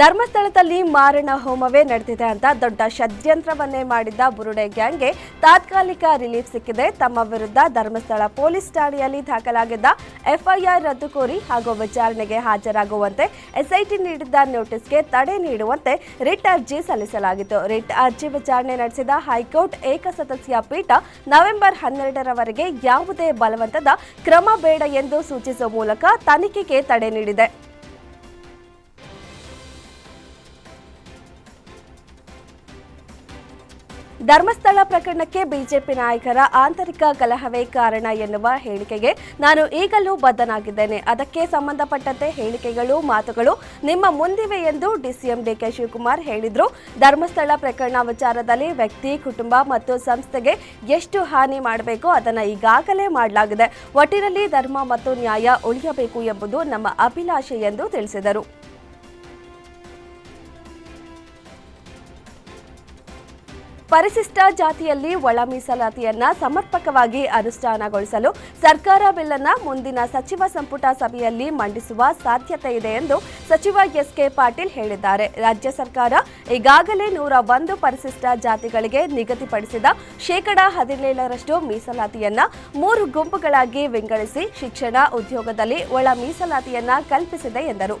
ಧರ್ಮಸ್ಥಳದಲ್ಲಿ ಮಾರಣ ಹೋಮವೇ ನಡೆದಿದೆ ಅಂತ ದೊಡ್ಡ ಷಡ್ಯಂತ್ರವನ್ನೇ ಮಾಡಿದ್ದ ಬುರುಡೆ ಗ್ಯಾಂಗ್ಗೆ ತಾತ್ಕಾಲಿಕ ರಿಲೀಫ್ ಸಿಕ್ಕಿದೆ. ತಮ್ಮ ವಿರುದ್ಧ ಧರ್ಮಸ್ಥಳ ಪೊಲೀಸ್ ಠಾಣೆಯಲ್ಲಿ ದಾಖಲಾಗಿದ್ದ ಎಫ್ಐಆರ್ ರದ್ದು ಕೋರಿ ಹಾಗೂ ವಿಚಾರಣೆಗೆ ಹಾಜರಾಗುವಂತೆ ಎಸ್ಐಟಿ ನೀಡಿದ್ದ ನೋಟಿಸ್ಗೆ ತಡೆ ನೀಡುವಂತೆ ರಿಟ್ ಅರ್ಜಿ ಸಲ್ಲಿಸಲಾಗಿತ್ತು. ರಿಟ್ ಅರ್ಜಿ ವಿಚಾರಣೆ ನಡೆಸಿದ ಹೈಕೋರ್ಟ್ ಏಕಸದಸ್ಯ ಪೀಠ ನವೆಂಬರ್ ಹನ್ನೆರಡರವರೆಗೆ ಯಾವುದೇ ಬಲವಂತದ ಕ್ರಮ ಬೇಡ ಎಂದು ಸೂಚಿಸುವ ಮೂಲಕ ತನಿಖೆಗೆ ತಡೆ ನೀಡಿದೆ. ಧರ್ಮಸ್ಥಳ ಪ್ರಕರಣಕ್ಕೆ ಬಿಜೆಪಿ ನಾಯಕರ ಆಂತರಿಕ ಕಲಹವೇ ಕಾರಣ ಎನ್ನುವ ಹೇಳಿಕೆಗೆ ನಾನು ಈಗಲೂ ಬದ್ಧನಾಗಿದ್ದೇನೆ. ಅದಕ್ಕೆ ಸಂಬಂಧಪಟ್ಟಂತೆ ಹೇಳಿಕೆಗಳು, ಮಾತುಗಳು ನಿಮ್ಮ ಮುಂದಿವೆ ಎಂದು ಡಿಸಿಎಂ ಡಿಕೆ ಶಿವಕುಮಾರ್ ಹೇಳಿದ್ರು. ಧರ್ಮಸ್ಥಳ ಪ್ರಕರಣ ವಿಚಾರದಲ್ಲಿ ವ್ಯಕ್ತಿ, ಕುಟುಂಬ ಮತ್ತು ಸಂಸ್ಥೆಗೆ ಎಷ್ಟು ಹಾನಿ ಮಾಡಬೇಕು ಅದನ್ನು ಈಗಾಗಲೇ ಮಾಡಲಾಗಿದೆ. ಒಟ್ಟಿನಲ್ಲಿ ಧರ್ಮ ಮತ್ತು ನ್ಯಾಯ ಉಳಿಯಬೇಕು ಎಂಬುದು ನಮ್ಮ ಅಭಿಲಾಷೆ ಎಂದು ತಿಳಿಸಿದರು. ಪರಿಶಿಷ್ಟ ಜಾತಿಯಲ್ಲಿ ಒಳ ಮೀಸಲಾತಿಯನ್ನ ಸಮರ್ಪಕವಾಗಿ ಅನುಷ್ಠಾನಗೊಳಿಸಲು ಸರ್ಕಾರ ಬಿಲ್ ಮುಂದಿನ ಸಚಿವ ಸಂಪುಟ ಸಭೆಯಲ್ಲಿ ಮಂಡಿಸುವ ಸಾಧ್ಯತೆ ಇದೆ ಎಂದು ಸಚಿವ ಎಸ್ ಕೆ ಪಾಟೀಲ್ ಹೇಳಿದ್ದಾರೆ. ರಾಜ್ಯ ಸರ್ಕಾರ ಈಗಾಗಲೇ ನೂರ ಒಂದು ಪರಿಶಿಷ್ಟ ಜಾತಿಗಳಿಗೆ ನಿಗದಿಪಡಿಸಿದ ಶೇಕಡಾ ಹದಿನೇಳರಷ್ಟು ಮೀಸಲಾತಿಯನ್ನ ಮೂರು ಗುಂಪುಗಳಾಗಿ ವಿಂಗಡಿಸಿ ಶಿಕ್ಷಣ ಉದ್ಯೋಗದಲ್ಲಿ ಒಳ ಮೀಸಲಾತಿಯನ್ನ ಕಲ್ಪಿಸಿದೆ ಎಂದರು.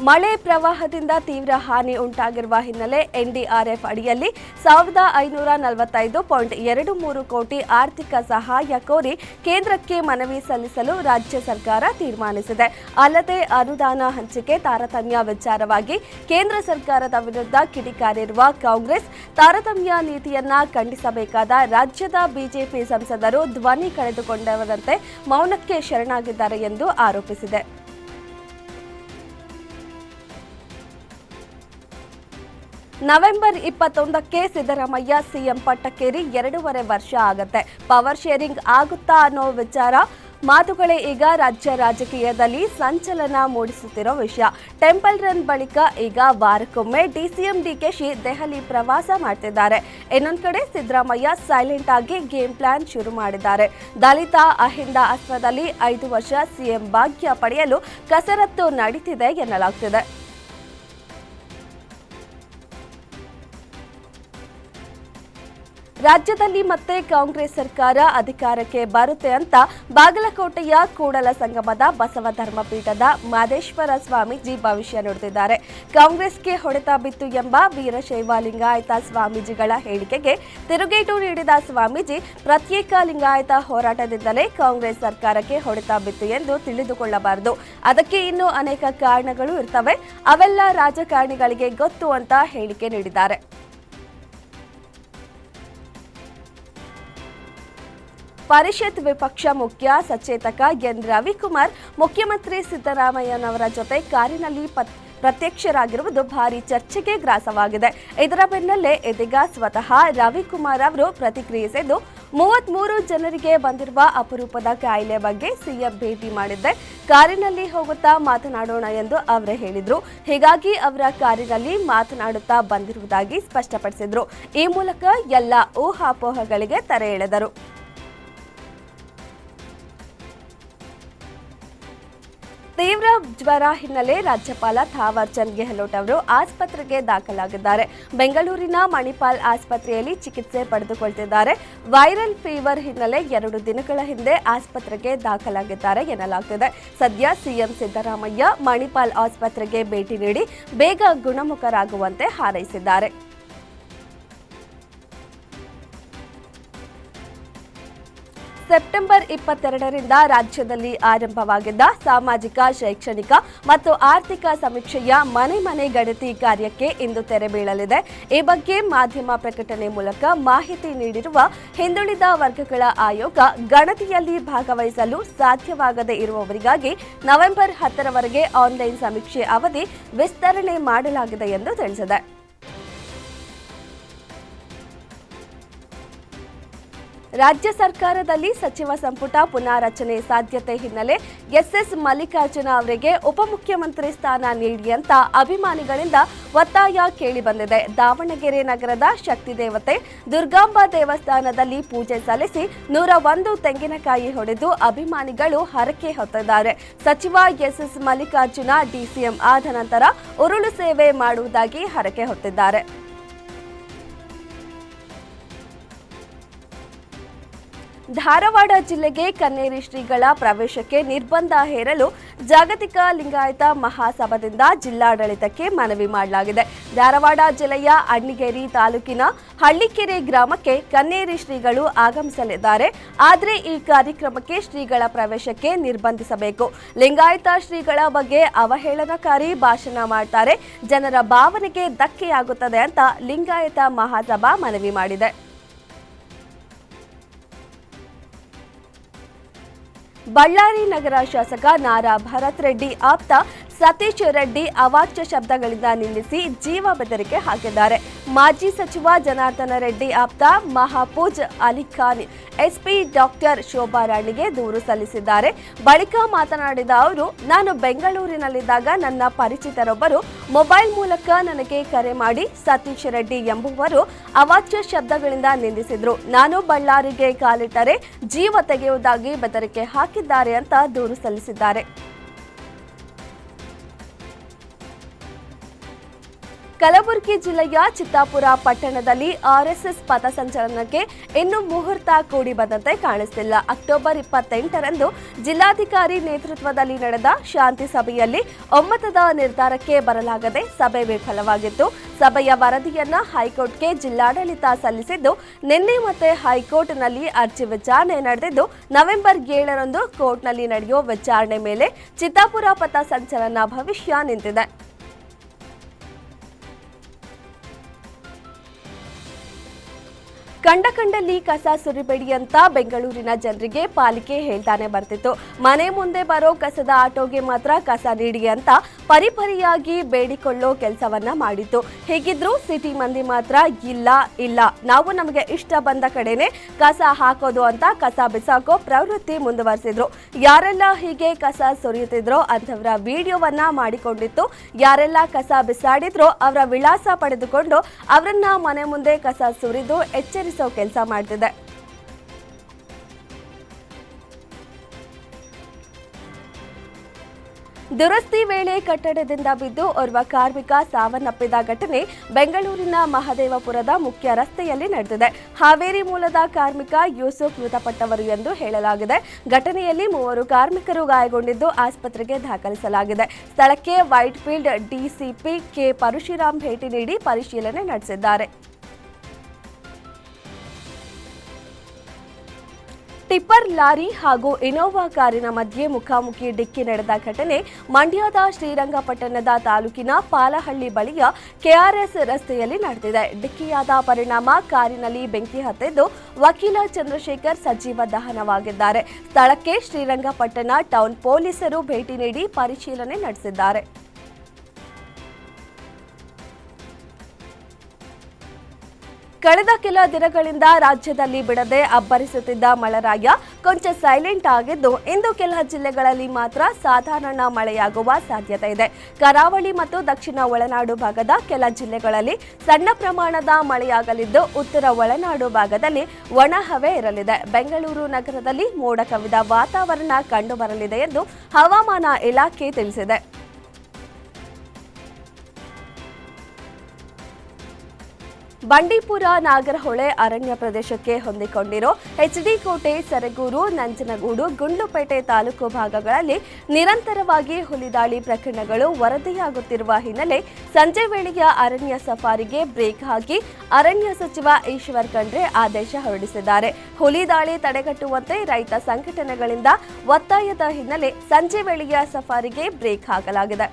ಮಳೆ ಪ್ರವಾಹದಿಂದ ತೀವ್ರ ಹಾನಿ ಉಂಟಾಗಿರುವ ಹಿನ್ನೆಲೆ ಎನ್ಡಿಆರ್ಎಫ್ ಅಡಿಯಲ್ಲಿ ಸಾವಿರದ ಐನೂರ ನಲವತ್ತೈದು ಪಾಯಿಂಟ್ ಎರಡು ಮೂರು ಕೋಟಿ ಆರ್ಥಿಕ ಸಹಾಯ ಕೋರಿ ಕೇಂದ್ರಕ್ಕೆ ಮನವಿ ಸಲ್ಲಿಸಲು ರಾಜ್ಯ ಸರ್ಕಾರ ತೀರ್ಮಾನಿಸಿದೆ. ಅಲ್ಲದೆ ಅನುದಾನ ಹಂಚಿಕೆ ತಾರತಮ್ಯ ವಿಚಾರವಾಗಿ ಕೇಂದ್ರ ಸರ್ಕಾರದ ವಿರುದ್ಧ ಕಿಡಿಕಾರಿರುವ ಕಾಂಗ್ರೆಸ್ ತಾರತಮ್ಯ ನೀತಿಯನ್ನ ಖಂಡಿಸಬೇಕಾದ ರಾಜ್ಯದ ಬಿಜೆಪಿ ಸಂಸದರು ಧ್ವನಿ ಕಳೆದುಕೊಂಡವರಂತೆ ಮೌನಕ್ಕೆ ಶರಣಾಗಿದ್ದಾರೆ ಎಂದು ಆರೋಪಿಸಿದೆ. ನವೆಂಬರ್ ಇಪ್ಪತ್ತೊಂದಕ್ಕೆ ಸಿದ್ದರಾಮಯ್ಯ ಸಿಎಂ ಪಟ್ಟಕ್ಕೇರಿ ಎರಡೂವರೆ ವರ್ಷ ಆಗುತ್ತೆ. ಪವರ್ ಶೇರಿಂಗ್ ಆಗುತ್ತಾ ಅನ್ನೋ ವಿಚಾರ ಮಾತುಗಳೇ ಈಗ ರಾಜ್ಯ ರಾಜಕೀಯದಲ್ಲಿ ಸಂಚಲನ ಮೂಡಿಸುತ್ತಿರೋ ವಿಷಯ. ಟೆಂಪಲ್ ರನ್ ಬಳಿಕ ಈಗ ವಾರಕ್ಕೊಮ್ಮೆ ಡಿಸಿಎಂ ಡಿಕೆಶಿ ದೆಹಲಿ ಪ್ರವಾಸ ಮಾಡ್ತಿದ್ದಾರೆ. ಇನ್ನೊಂದು ಕಡೆ ಸಿದ್ದರಾಮಯ್ಯ ಸೈಲೆಂಟ್ ಆಗಿ ಗೇಮ್ ಪ್ಲಾನ್ ಶುರು ಮಾಡಿದ್ದಾರೆ. ದಲಿತ ಅಹಿಂದ ಅಸ್ತ್ರದಲ್ಲಿ ಐದು ವರ್ಷ ಸಿಎಂ ಭಾಗ್ಯ ಪಡೆಯಲು ಕಸರತ್ತು ನಡೀತಿದೆ ಎನ್ನಲಾಗ್ತಿದೆ. ರಾಜ್ಯದಲ್ಲಿ ಮತ್ತೆ ಕಾಂಗ್ರೆಸ್ ಸರ್ಕಾರ ಅಧಿಕಾರಕ್ಕೆ ಬರುತ್ತೆ ಅಂತ ಬಾಗಲಕೋಟೆಯ ಕೂಡಲ ಸಂಗಮದ ಬಸವ ಧರ್ಮಪೀಠದ ಮಾದೇಶ್ವರ ಸ್ವಾಮೀಜಿ ಭವಿಷ್ಯ ನುಡಿದಿದ್ದಾರೆ. ಕಾಂಗ್ರೆಸ್ಗೆ ಹೊಡೆತ ಬಿತ್ತು ಎಂಬ ವೀರಶೈವ ಲಿಂಗಾಯತ ಸ್ವಾಮೀಜಿಗಳ ಹೇಳಿಕೆಗೆ ತಿರುಗೇಟು ನೀಡಿದ ಸ್ವಾಮೀಜಿ, ಪ್ರತ್ಯೇಕ ಲಿಂಗಾಯತ ಹೋರಾಟದಿಂದಲೇ ಕಾಂಗ್ರೆಸ್ ಸರ್ಕಾರಕ್ಕೆ ಹೊಡೆತ ಬಿತ್ತು ಎಂದು ತಿಳಿದುಕೊಳ್ಳಬಾರದು. ಅದಕ್ಕೆ ಇನ್ನೂ ಅನೇಕ ಕಾರಣಗಳು ಇರ್ತವೆ. ಅವೆಲ್ಲ ರಾಜಕಾರಣಿಗಳಿಗೆ ಗೊತ್ತು ಅಂತ ಹೇಳಿಕೆ ನೀಡಿದ್ದಾರೆ. ಪರಿಷತ್ ವಿಪಕ್ಷ ಮುಖ್ಯ ಸಚೇತಕ ಎನ್ ರವಿಕುಮಾರ್, ಮುಖ್ಯಮಂತ್ರಿ ಸಿದ್ದರಾಮಯ್ಯನವರ ಜೊತೆ ಕಾರಿನಲ್ಲಿ ಪ್ರತ್ಯಕ್ಷರಾಗಿರುವುದು ಭಾರಿ ಚರ್ಚೆಗೆ ಗ್ರಾಸವಾಗಿದೆ. ಇದರ ಬೆನ್ನಲ್ಲೇ ಇದೀಗ ಸ್ವತಃ ರವಿಕುಮಾರ್ ಅವರು ಪ್ರತಿಕ್ರಿಯಿಸಿದ್ದು, ಮೂವತ್ಮೂರು ಜನರಿಗೆ ಬಂದಿರುವ ಅಪರೂಪದ ಕಾಯಿಲೆ ಬಗ್ಗೆ ಸಿಎಂ ಭೇಟಿ ಮಾಡಿದ್ದೆ. ಕಾರಿನಲ್ಲಿ ಹೋಗುತ್ತಾ ಮಾತನಾಡೋಣ ಎಂದು ಅವರೇ ಹೇಳಿದ್ರು. ಹೀಗಾಗಿ ಅವರ ಕಾರಿನಲ್ಲಿ ಮಾತನಾಡುತ್ತಾ ಬಂದಿರುವುದಾಗಿ ಸ್ಪಷ್ಟಪಡಿಸಿದ್ರು. ಈ ಮೂಲಕ ಎಲ್ಲ ಊಹಾಪೋಹಗಳಿಗೆ ತೆರೆ ಎಳೆದರು. ತೀವ್ರ ಜ್ವರ ಹಿನ್ನೆಲೆ ರಾಜ್ಯಪಾಲ ಥಾವರ್ ಚಂದ್ ಗೆಹ್ಲೋಟ್ ಅವರು ಆಸ್ಪತ್ರೆಗೆ ದಾಖಲಾಗಿದ್ದಾರೆ. ಬೆಂಗಳೂರಿನ ಮಣಿಪಾಲ್ ಆಸ್ಪತ್ರೆಯಲ್ಲಿ ಚಿಕಿತ್ಸೆ ಪಡೆದುಕೊಳ್ತಿದ್ದಾರೆ. ವೈರಲ್ ಫೀವರ್ ಹಿನ್ನೆಲೆ ಎರಡು ದಿನಗಳ ಹಿಂದೆ ಆಸ್ಪತ್ರೆಗೆ ದಾಖಲಾಗಿದ್ದಾರೆ ಎನ್ನಲಾಗ್ತಿದೆ. ಸದ್ಯ ಸಿಎಂ ಸಿದ್ದರಾಮಯ್ಯ ಮಣಿಪಾಲ್ ಆಸ್ಪತ್ರೆಗೆ ಭೇಟಿ ನೀಡಿ ಬೇಗ ಗುಣಮುಖರಾಗುವಂತೆ ಹಾರೈಸಿದ್ದಾರೆ. ಸೆಪ್ಟೆಂಬರ್ ಇಪ್ಪತ್ತೆರಡರಿಂದ ರಾಜ್ಯದಲ್ಲಿ ಆರಂಭವಾಗಿದ್ದ ಸಾಮಾಜಿಕ, ಶೈಕ್ಷಣಿಕ ಮತ್ತು ಆರ್ಥಿಕ ಸಮೀಕ್ಷೆಯ ಮನೆ ಮನೆ ಗಣತಿ ಕಾರ್ಯಕ್ಕೆ ಇಂದು ತೆರೆ ಬೀಳಲಿದೆ. ಈ ಬಗ್ಗೆ ಮಾಧ್ಯಮ ಪ್ರಕಟಣೆ ಮೂಲಕ ಮಾಹಿತಿ ನೀಡಿರುವ ಹಿಂದುಳಿದ ವರ್ಗಗಳ ಆಯೋಗ ಗಣತಿಯಲ್ಲಿ ಭಾಗವಹಿಸಲು ಸಾಧ್ಯವಾಗದೇ ಇರುವವರಿಗಾಗಿ ನವೆಂಬರ್ ಹತ್ತರವರೆಗೆ ಆನ್ಲೈನ್ ಸಮೀಕ್ಷೆ ಅವಧಿ ವಿಸ್ತರಣೆ ಮಾಡಲಾಗಿದೆ ಎಂದು ತಿಳಿಸಿದೆ. ರಾಜ್ಯ ಸರ್ಕಾರದಲ್ಲಿ ಸಚಿವ ಸಂಪುಟ ಪುನಾರಚನೆ ಸಾಧ್ಯತೆ ಹಿನ್ನೆಲೆ ಎಸ್ಎಸ್ ಮಲ್ಲಿಕಾರ್ಜುನ ಅವರಿಗೆ ಉಪಮುಖ್ಯಮಂತ್ರಿ ಸ್ಥಾನ ನೀಡಿ ಅಂತ ಅಭಿಮಾನಿಗಳಿಂದ ಒತ್ತಾಯ ಕೇಳಿಬಂದಿದೆ ದಾವಣಗೆರೆ ನಗರದ ಶಕ್ತಿ ದೇವತೆ ದುರ್ಗಾಂಬಾ ದೇವಸ್ಥಾನದಲ್ಲಿ ಪೂಜೆ ಸಲ್ಲಿಸಿ ನೂರ ಒಂದು ತೆಂಗಿನಕಾಯಿ ಹೊಡೆದು ಅಭಿಮಾನಿಗಳು ಹರಕೆ ಹೊತ್ತಿದ್ದಾರೆ. ಸಚಿವ ಎಸ್ಎಸ್ ಮಲ್ಲಿಕಾರ್ಜುನ ಡಿಸಿಎಂ ಆದ ನಂತರ ಉರುಳು ಸೇವೆ ಮಾಡುವುದಾಗಿ ಹರಕೆ ಹೊತ್ತಿದ್ದಾರೆ. ಧಾರವಾಡ ಜಿಲ್ಲೆಗೆ ಕನ್ನೇರಿ ಶ್ರೀಗಳ ಪ್ರವೇಶಕ್ಕೆ ನಿರ್ಬಂಧ ಹೇರಲು ಜಾಗತಿಕ ಲಿಂಗಾಯತ ಮಹಾಸಭಾದಿಂದ ಜಿಲ್ಲಾಡಳಿತಕ್ಕೆ ಮನವಿ ಮಾಡಲಾಗಿದೆ. ಧಾರವಾಡ ಜಿಲ್ಲೆಯ ಅಣ್ಣಿಗೇರಿ ತಾಲೂಕಿನ ಹಳ್ಳಿಕೆರೆ ಗ್ರಾಮಕ್ಕೆ ಕನ್ನೇರಿ ಶ್ರೀಗಳು ಆಗಮಿಸಲಿದ್ದಾರೆ. ಆದರೆ ಈ ಕಾರ್ಯಕ್ರಮಕ್ಕೆ ಶ್ರೀಗಳ ಪ್ರವೇಶಕ್ಕೆ ನಿರ್ಬಂಧಿಸಬೇಕು. ಲಿಂಗಾಯತ ಶ್ರೀಗಳ ಬಗ್ಗೆ ಅವಹೇಳನಕಾರಿ ಭಾಷಣ ಮಾಡ್ತಾರೆ. ಜನರ ಭಾವನೆಗೆ ಧಕ್ಕೆಯಾಗುತ್ತದೆ ಅಂತ ಲಿಂಗಾಯತ ಮಹಾಸಭಾ ಮನವಿ ಮಾಡಿದೆ. ಬಳ್ಳಾರಿ ನಗರ ಶಾಸಕ ನಾರಾ ಭರತ್ ರೆಡ್ಡಿ ಆಪ್ತ ಸತೀಶ್ ರೆಡ್ಡಿ ಅವಾಚ್ಯ ಶಬ್ದಗಳಿಂದ ನಿಂದಿಸಿ ಜೀವ ಬೆದರಿಕೆ ಹಾಕಿದ್ದಾರೆ. ಮಾಜಿ ಸಚಿವ ಜನಾರ್ದನ ರೆಡ್ಡಿ ಆಪ್ತ ಮಹಾಪೂಜ್ ಅಲಿಖಾನ್ ಎಸ್ಪಿ ಡಾಕ್ಟರ್ ಶೋಭಾ ರಾಣಿಗೆ ದೂರು ಸಲ್ಲಿಸಿದ್ದಾರೆ. ಬಳಿಕ ಮಾತನಾಡಿದ ಅವರು, ನಾನು ಬೆಂಗಳೂರಿನಲ್ಲಿದ್ದಾಗ ನನ್ನ ಪರಿಚಿತರೊಬ್ಬರು ಮೊಬೈಲ್ ಮೂಲಕ ನನಗೆ ಕರೆ ಮಾಡಿ ಸತೀಶ್ ರೆಡ್ಡಿ ಎಂಬುವರು ಅವಾಚ್ಯ ಶಬ್ದಗಳಿಂದ ನಿಂದಿಸಿದ್ರು. ನಾನು ಬಳ್ಳಾರಿಗೆ ಕಾಲಿಟ್ಟರೆ ಜೀವ ತೆಗೆಯುವುದಾಗಿ ಬೆದರಿಕೆ ಹಾಕಿದ್ದಾರೆ ಅಂತ ದೂರು ಸಲ್ಲಿಸಿದ್ದಾರೆ. ಕಲಬುರಗಿ ಜಿಲ್ಲೆಯ ಚಿತ್ತಾಪುರ ಪಟ್ಟಣದಲ್ಲಿ ಆರ್ಎಸ್ಎಸ್ ಪಥಸಂಚಲನಕ್ಕೆ ಇನ್ನು ಮುಹೂರ್ತ ಕೂಡಿ ಬಂದಂತೆ ಕಾಣಿಸ್ತಿಲ್ಲ. ಅಕ್ಟೋಬರ್ ಇಪ್ಪತ್ತೆಂಟರಂದು ಜಿಲ್ಲಾಧಿಕಾರಿ ನೇತೃತ್ವದಲ್ಲಿ ನಡೆದ ಶಾಂತಿ ಸಭೆಯಲ್ಲಿ ಒಮ್ಮತದ ನಿರ್ಧಾರಕ್ಕೆ ಬರಲಾಗದೆ ಸಭೆ ವಿಫಲವಾಗಿತ್ತು. ಸಭೆಯ ವರದಿಯನ್ನ ಹೈಕೋರ್ಟ್ಗೆ ಜಿಲ್ಲಾಡಳಿತ ಸಲ್ಲಿಸಿದ್ದು, ನಿನ್ನೆ ಮತ್ತೆ ಹೈಕೋರ್ಟ್ನಲ್ಲಿ ಅರ್ಜಿ ವಿಚಾರಣೆ ನಡೆದಿದ್ದು, ನವೆಂಬರ್ ಏಳರಂದು ಕೋರ್ಟ್ನಲ್ಲಿ ನಡೆಯುವ ವಿಚಾರಣೆ ಮೇಲೆ ಚಿತ್ತಾಪುರ ಪಥ ಸಂಚಲನ ಭವಿಷ್ಯ ನಿಂತಿದೆ. ಕಂಡ ಕಂಡಲ್ಲಿ ಕಸ ಸುರಿಬೇಡಿ ಅಂತ ಬೆಂಗಳೂರಿನ ಜನರಿಗೆ ಪಾಲಿಕೆ ಹೇಳ್ತಾನೆ ಬರ್ತಿತ್ತು. ಮನೆ ಮುಂದೆ ಬರೋ ಕಸದ ಆಟೋಗೆ ಮಾತ್ರ ಕಸ ನೀಡಿ ಅಂತ ಪರಿಪರಿಯಾಗಿ ಬೇಡಿಕೊಳ್ಳೋ ಕೆಲಸವನ್ನ ಮಾಡಿತ್ತು. ಹೇಗಿದ್ರು ಸಿಟಿ ಮಂದಿ ಮಾತ್ರ ಇಲ್ಲ ಇಲ್ಲ. ನಾವು ನಮಗೆ ಇಷ್ಟ ಬಂದ ಕಡೆನೆ ಕಸ ಹಾಕೋದು ಅಂತ ಕಸ ಬಿಸಾಕೋ ಪ್ರವೃತ್ತಿ ಮುಂದುವರೆಸಿದ್ರು. ಯಾರೆಲ್ಲ ಹೀಗೆ ಕಸ ಸುರಿಯುತ್ತಿದ್ರೋ ಅಂಥವರ ವಿಡಿಯೋವನ್ನ ಮಾಡಿಕೊಂಡಿತ್ತು. ಯಾರೆಲ್ಲ ಕಸ ಬಿಸಾಡಿದ್ರೋ ಅವರ ವಿಳಾಸ ಪಡೆದುಕೊಂಡು ಅವರನ್ನ ಮನೆ ಮುಂದೆ ಕಸ ಸುರಿದು ಎಚ್ಚರಿಸೋ ಕೆಲಸ ಮಾಡ್ತಿದೆ. ದುರಸ್ತಿ ವೇಳೆ ಕಟ್ಟಡದಿಂದ ಬಿದ್ದು ಓರ್ವ ಕಾರ್ಮಿಕ ಸಾವನ್ನಪ್ಪಿದ ಘಟನೆ ಬೆಂಗಳೂರಿನ ಮಹದೇವಪುರದ ಮುಖ್ಯ ರಸ್ತೆಯಲ್ಲಿ ನಡೆದಿದೆ. ಹಾವೇರಿ ಮೂಲದ ಕಾರ್ಮಿಕ ಯೂಸುಫ್ ಮೃತಪಟ್ಟವರು ಎಂದು ಹೇಳಲಾಗಿದೆ. ಘಟನೆಯಲ್ಲಿ ಮೂವರು ಕಾರ್ಮಿಕರು ಗಾಯಗೊಂಡಿದ್ದು ಆಸ್ಪತ್ರೆಗೆ ದಾಖಲಿಸಲಾಗಿದೆ. ಸ್ಥಳಕ್ಕೆ ವೈಟ್ಫೀಲ್ಡ್ ಡಿಸಿಪಿ ಕೆ. ಪರಶುರಾಮ್ ಭೇಟಿ ನೀಡಿ ಪರಿಶೀಲನೆ ನಡೆಸಿದ್ದಾರೆ. ಟಿಪ್ಪರ್ ಲಾರಿ ಹಾಗೂ ಇನೋವಾ ಕಾರಿನ ಮಧ್ಯೆ ಮುಖಾಮುಖಿ ಡಿಕ್ಕಿ ನಡೆದ ಘಟನೆ ಮಂಡ್ಯದ ಶ್ರೀರಂಗಪಟ್ಟಣದ ತಾಲೂಕಿನ ಪಾಲಹಳ್ಳಿ ಬಳಿಯ ಕೆಆರ್ಎಸ್ ರಸ್ತೆಯಲ್ಲಿ ನಡೆದಿದೆ. ಡಿಕ್ಕಿಯಾದ ಪರಿಣಾಮ ಕಾರಿನಲ್ಲಿ ಬೆಂಕಿ ಹತ್ತಿದ್ದು ವಕೀಲ ಚಂದ್ರಶೇಖರ್ ಸಜೀವ ದಹನವಾಗಿದ್ದಾರೆ. ಸ್ಥಳಕ್ಕೆ ಶ್ರೀರಂಗಪಟ್ಟಣ ಟೌನ್ ಪೊಲೀಸರು ಭೇಟಿ ನೀಡಿ ಪರಿಶೀಲನೆ ನಡೆಸಿದ್ದಾರೆ. ಕಳೆದ ಕೆಲ ದಿನಗಳಿಂದ ರಾಜ್ಯದಲ್ಲಿ ಬಿಡದೆ ಅಬ್ಬರಿಸುತ್ತಿದ್ದ ಮಳೆರಾಯ ಕೊಂಚ ಸೈಲೆಂಟ್ ಆಗಿದ್ದು, ಇಂದು ಕೆಲ ಜಿಲ್ಲೆಗಳಲ್ಲಿ ಮಾತ್ರ ಸಾಧಾರಣ ಮಳೆಯಾಗುವ ಸಾಧ್ಯತೆ ಇದೆ. ಕರಾವಳಿ ಮತ್ತು ದಕ್ಷಿಣ ಒಳನಾಡು ಭಾಗದ ಕೆಲ ಜಿಲ್ಲೆಗಳಲ್ಲಿ ಸಣ್ಣ ಪ್ರಮಾಣದ ಮಳೆಯಾಗಲಿದ್ದು, ಉತ್ತರ ಒಳನಾಡು ಭಾಗದಲ್ಲಿ ಒಣಹವೆ ಇರಲಿದೆ. ಬೆಂಗಳೂರು ನಗರದಲ್ಲಿ ಮೋಡ ಕವಿದ ವಾತಾವರಣ ಕಂಡುಬರಲಿದೆ ಎಂದು ಹವಾಮಾನ ಇಲಾಖೆ ತಿಳಿಸಿದೆ. ಬಂಡೀಪುರ ನಾಗರಹೊಳೆ ಅರಣ್ಯ ಪ್ರದೇಶಕ್ಕೆ ಹೊಂದಿಕೊಂಡಿರೋ ಕೋಟೆ, ಸರಗೂರು, ನಂಜನಗೂಡು, ಗುಂಡ್ಲುಪೇಟೆ ತಾಲೂಕು ಭಾಗಗಳಲ್ಲಿ ನಿರಂತರವಾಗಿ ಹುಲಿದಾಳಿ ಪ್ರಕರಣಗಳು ವರದಿಯಾಗುತ್ತಿರುವ ಹಿನ್ನೆಲೆ ಸಂಜೆ ವೇಳೆಯ ಅರಣ್ಯ ಸಫಾರಿಗೆ ಬ್ರೇಕ್ ಹಾಕಿ ಅರಣ್ಯ ಸಚಿವ ಈಶ್ವರ್ ಖಂಡ್ರೆ ಆದೇಶ ಹೊರಡಿಸಿದ್ದಾರೆ. ಹುಲಿದಾಳಿ ತಡೆಗಟ್ಟುವಂತೆ ರೈತ ಸಂಘಟನೆಗಳಿಂದ ಒತ್ತಾಯದ ಹಿನ್ನೆಲೆ ಸಂಜೆ ವೇಳೆಯ ಸಫಾರಿಗೆ ಬ್ರೇಕ್ ಹಾಕಲಾಗಿದೆ.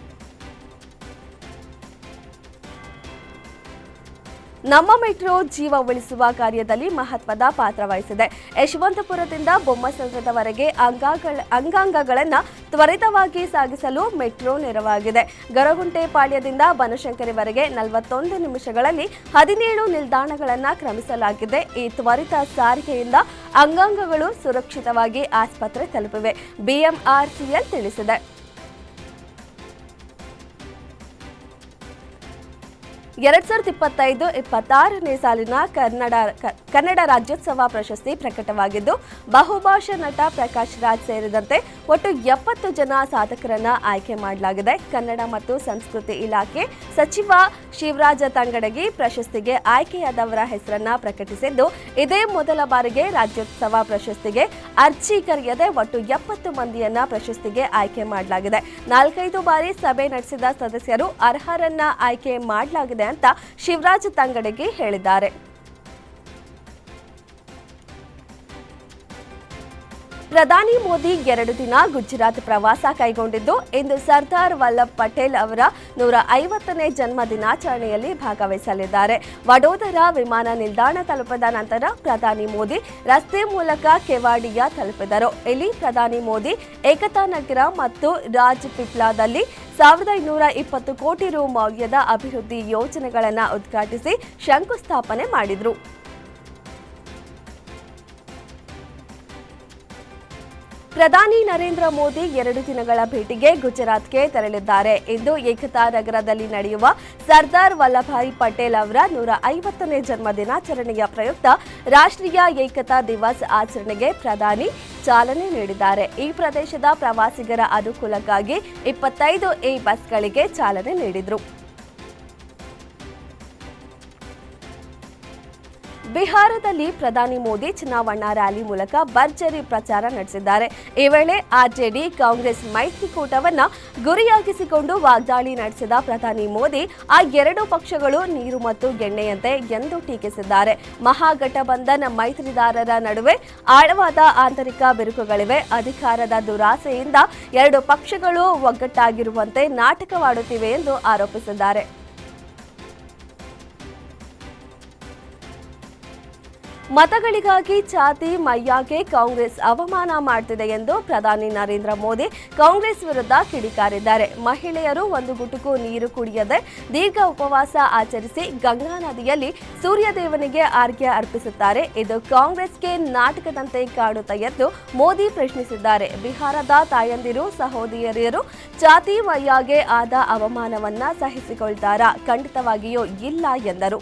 ನಮ್ಮ ಮೆಟ್ರೋ ಜೀವ ಉಳಿಸುವ ಕಾರ್ಯದಲ್ಲಿ ಮಹತ್ವದ ಪಾತ್ರ ವಹಿಸಿದೆ. ಯಶವಂತಪುರದಿಂದ ಬೊಮ್ಮಸಂದ್ರದವರೆಗೆ ಅಂಗಾಂಗ ಅಂಗಾಂಗಗಳನ್ನು ತ್ವರಿತವಾಗಿ ಸಾಗಿಸಲು ಮೆಟ್ರೋ ನೆರವಾಗಿದೆ. ಗರಗುಂಟೆ ಪಾಳ್ಯದಿಂದ ಬನಶಂಕರಿವರೆಗೆ ನಲವತ್ತೊಂದು ನಿಮಿಷಗಳಲ್ಲಿ ಹದಿನೇಳು ನಿಲ್ದಾಣಗಳನ್ನು ಕ್ರಮಿಸಲಾಗಿದೆ. ಈ ತ್ವರಿತ ಸಾರಿಗೆಯಿಂದ ಅಂಗಾಂಗಗಳು ಸುರಕ್ಷಿತವಾಗಿ ಆಸ್ಪತ್ರೆ ತಲುಪಿವೆ. ಬಿಎಂಆರ್ಸಿಎಲ್ ತಿಳಿಸಿದೆ. ಎರಡ್ ಸಾವಿರದ ಇಪ್ಪತ್ತೈದು ಇಪ್ಪತ್ತಾರನೇ ಸಾಲಿನ ಕನ್ನಡ ಕನ್ನಡ ರಾಜ್ಯೋತ್ಸವ ಪ್ರಶಸ್ತಿ ಪ್ರಕಟವಾಗಿದ್ದು, ಬಹುಭಾಷಾ ನಟ ಪ್ರಕಾಶ್ ರಾಜ್ ಸೇರಿದಂತೆ ಒಟ್ಟು ಎಪ್ಪತ್ತು ಜನ ಸಾಧಕರನ್ನ ಆಯ್ಕೆ ಮಾಡಲಾಗಿದೆ. ಕನ್ನಡ ಮತ್ತು ಸಂಸ್ಕೃತಿ ಇಲಾಖೆ ಸಚಿವ ಶಿವರಾಜ ತಂಗಡಗಿ ಪ್ರಶಸ್ತಿಗೆ ಆಯ್ಕೆಯಾದವರ ಹೆಸರನ್ನ ಪ್ರಕಟಿಸಿದ್ದು, ಇದೇ ಮೊದಲ ಬಾರಿಗೆ ರಾಜ್ಯೋತ್ಸವ ಪ್ರಶಸ್ತಿಗೆ ಅರ್ಜಿ ಕರೆಯದೆ ಒಟ್ಟು ಎಪ್ಪತ್ತು ಮಂದಿಯನ್ನ ಪ್ರಶಸ್ತಿಗೆ ಆಯ್ಕೆ ಮಾಡಲಾಗಿದೆ. ನಾಲ್ಕೈದು ಬಾರಿ ಸಭೆ ನಡೆಸಿದ ಸದಸ್ಯರು ಅರ್ಹರನ್ನ ಆಯ್ಕೆ ಮಾಡಲಾಗಿದೆ ಅಂತ ಶಿವರಾಜ್ ತಂಗಡಗಿ ಹೇಳಿದ್ದಾರೆ. ಪ್ರಧಾನಿ ಮೋದಿ ಎರಡು ದಿನ ಗುಜರಾತ್ ಪ್ರವಾಸ ಕೈಗೊಂಡಿದ್ದು, ಇಂದು ಸರ್ದಾರ್ ವಲ್ಲಭ್ ಪಟೇಲ್ ಅವರ ನೂರ ಐವತ್ತನೇ ಜನ್ಮ ದಿನಾಚರಣೆಯಲ್ಲಿ ಭಾಗವಹಿಸಲಿದ್ದಾರೆ. ವಡೋದರಾ ವಿಮಾನ ನಿಲ್ದಾಣ ತಲುಪಿದ ನಂತರ ಪ್ರಧಾನಿ ಮೋದಿ ರಸ್ತೆ ಮೂಲಕ ಕೆವಾಡಿಯಾ ತಲುಪಿದರು. ಇಲ್ಲಿ ಪ್ರಧಾನಿ ಮೋದಿ ಏಕತಾ ನಗರ ಮತ್ತು ರಾಜ್ ಪಿಪ್ಲಾದಲ್ಲಿ ಸಾವಿರದ ಐನೂರ ಇಪ್ಪತ್ತು ಕೋಟಿ ರು ಮೌಲ್ಯದ ಅಭಿವೃದ್ಧಿ ಯೋಜನೆಗಳನ್ನು ಉದ್ಘಾಟಿಸಿ ಶಂಕುಸ್ಥಾಪನೆ ಮಾಡಿದರು. ಪ್ರಧಾನಿ ನರೇಂದ್ರ ಮೋದಿ ಎರಡು ದಿನಗಳ ಭೇಟಿಗೆ ಗುಜರಾತ್ಗೆ ತೆರಳಿದ್ದಾರೆ. ಇಂದು ಏಕತಾ ನಗರದಲ್ಲಿ ನಡೆಯುವ ಸರ್ದಾರ್ ವಲ್ಲಭಾಯಿ ಪಟೇಲ್ ಅವರ ನೂರ ಐವತ್ತನೇ ಜನ್ಮ ದಿನಾಚರಣೆಯ ಪ್ರಯುಕ್ತ ರಾಷ್ಟ್ರೀಯ ಏಕತಾ ದಿವಸ್ ಆಚರಣೆಗೆ ಪ್ರಧಾನಿ ಚಾಲನೆ ನೀಡಿದ್ದಾರೆ. ಈ ಪ್ರದೇಶದ ಪ್ರವಾಸಿಗರ ಅನುಕೂಲಕ್ಕಾಗಿ ಇಪ್ಪತ್ತೈದು ಎ ಬಸ್ಗಳಿಗೆ ಚಾಲನೆ ನೀಡಿದರು. ಬಿಹಾರದಲ್ಲಿ ಪ್ರಧಾನಿ ಮೋದಿ ಚುನಾವಣಾ ರ್ಯಾಲಿ ಮೂಲಕ ಭರ್ಜರಿ ಪ್ರಚಾರ ನಡೆಸಿದ್ದಾರೆ. ಈ ವೇಳೆ ಆರ್ಜೆಡಿ, ಕಾಂಗ್ರೆಸ್ ಮೈತ್ರಿಕೂಟವನ್ನ ಗುರಿಯಾಗಿಸಿಕೊಂಡು ವಾಗ್ದಾಳಿ ನಡೆಸಿದ ಪ್ರಧಾನಿ ಮೋದಿ, ಆ ಎರಡು ಪಕ್ಷಗಳು ನೀರು ಮತ್ತು ಗೆಣ್ಣೆಯಂತೆ ಎಂದು ಟೀಕಿಸಿದ್ದಾರೆ. ಮಹಾಗಠಬಂಧನ್ ಮೈತ್ರಿದಾರರ ನಡುವೆ ಆಳವಾದ ಆಂತರಿಕ ಬಿರುಕುಗಳಿವೆ. ಅಧಿಕಾರದ ದುರಾಸೆಯಿಂದ ಎರಡು ಪಕ್ಷಗಳು ಒಗ್ಗಟ್ಟಾಗಿರುವಂತೆ ನಾಟಕವಾಡುತ್ತಿವೆ ಎಂದು ಆರೋಪಿಸಿದ್ದಾರೆ. ಮತಗಳಿಗಾಗಿ ಛಾತಿ ಮೈಯಾಗೆ ಕಾಂಗ್ರೆಸ್ ಅವಮಾನ ಮಾಡ್ತಿದೆ ಎಂದು ಪ್ರಧಾನಿ ನರೇಂದ್ರ ಮೋದಿ ಕಾಂಗ್ರೆಸ್ ವಿರುದ್ಧ ಕಿಡಿಕಾರಿದ್ದಾರೆ. ಮಹಿಳೆಯರು ಒಂದು ಗುಟುಕು ನೀರು ಕುಡಿಯದೆ ದೀರ್ಘ ಉಪವಾಸ ಆಚರಿಸಿ ಗಂಗಾ ನದಿಯಲ್ಲಿ ಸೂರ್ಯದೇವನಿಗೆ ಆರ್ಘ್ಯ ಅರ್ಪಿಸುತ್ತಾರೆ. ಇದು ಕಾಂಗ್ರೆಸ್ಗೆ ನಾಟಕದಂತೆ ಕಾಡುತ್ತಾ ಎಂದು ಮೋದಿ ಪ್ರಶ್ನಿಸಿದ್ದಾರೆ. ಬಿಹಾರದ ತಾಯಂದಿರು ಸಹೋದರಿಯರು ಛಾತಿ ಮೈಯಾಗೆ ಆದ ಅವಮಾನವನ್ನ ಸಹಿಸಿಕೊಳ್ತಾರಾ? ಖಂಡಿತವಾಗಿಯೂ ಇಲ್ಲ ಎಂದರು.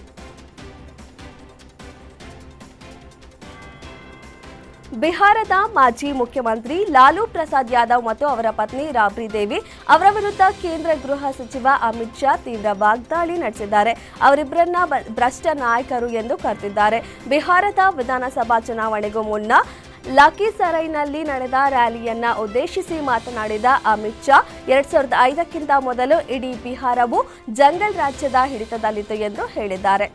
ಬಿಹಾರದ ಮಾಜಿ ಮುಖ್ಯಮಂತ್ರಿ ಲಾಲು ಪ್ರಸಾದ್ ಯಾದವ್ ಮತ್ತು ಅವರ ಪತ್ನಿ ರಾಬ್ರಿ ದೇವಿ ಅವರ ವಿರುದ್ಧ ಕೇಂದ್ರ ಗೃಹ ಸಚಿವ ಅಮಿತ್ ಶಾ ತೀವ್ರ ವಾಗ್ದಾಳಿ ನಡೆಸಿದ್ದಾರೆ. ಅವರಿಬ್ಬರನ್ನ ಭ್ರಷ್ಟ ನಾಯಕರು ಎಂದು ಕರೆದಿದ್ದಾರೆ. ಬಿಹಾರದ ವಿಧಾನಸಭಾ ಚುನಾವಣೆಗೂ ಮುನ್ನ ಲಖೀಸರೈನಲ್ಲಿ ನಡೆದ ರ್ಯಾಲಿಯನ್ನ ಉದ್ದೇಶಿಸಿ ಮಾತನಾಡಿದ ಅಮಿತ್ ಶಾ, ಎರಡ್ ಸಾವಿರದ ಐದಕ್ಕಿಂತ ಮೊದಲು ಇಡೀ ಬಿಹಾರವು ಜಂಗಲ್ ರಾಜ್ಯದ ಹಿಡಿತದಲ್ಲಿತ್ತು ಎಂದು ಹೇಳಿದ್ದಾರೆ.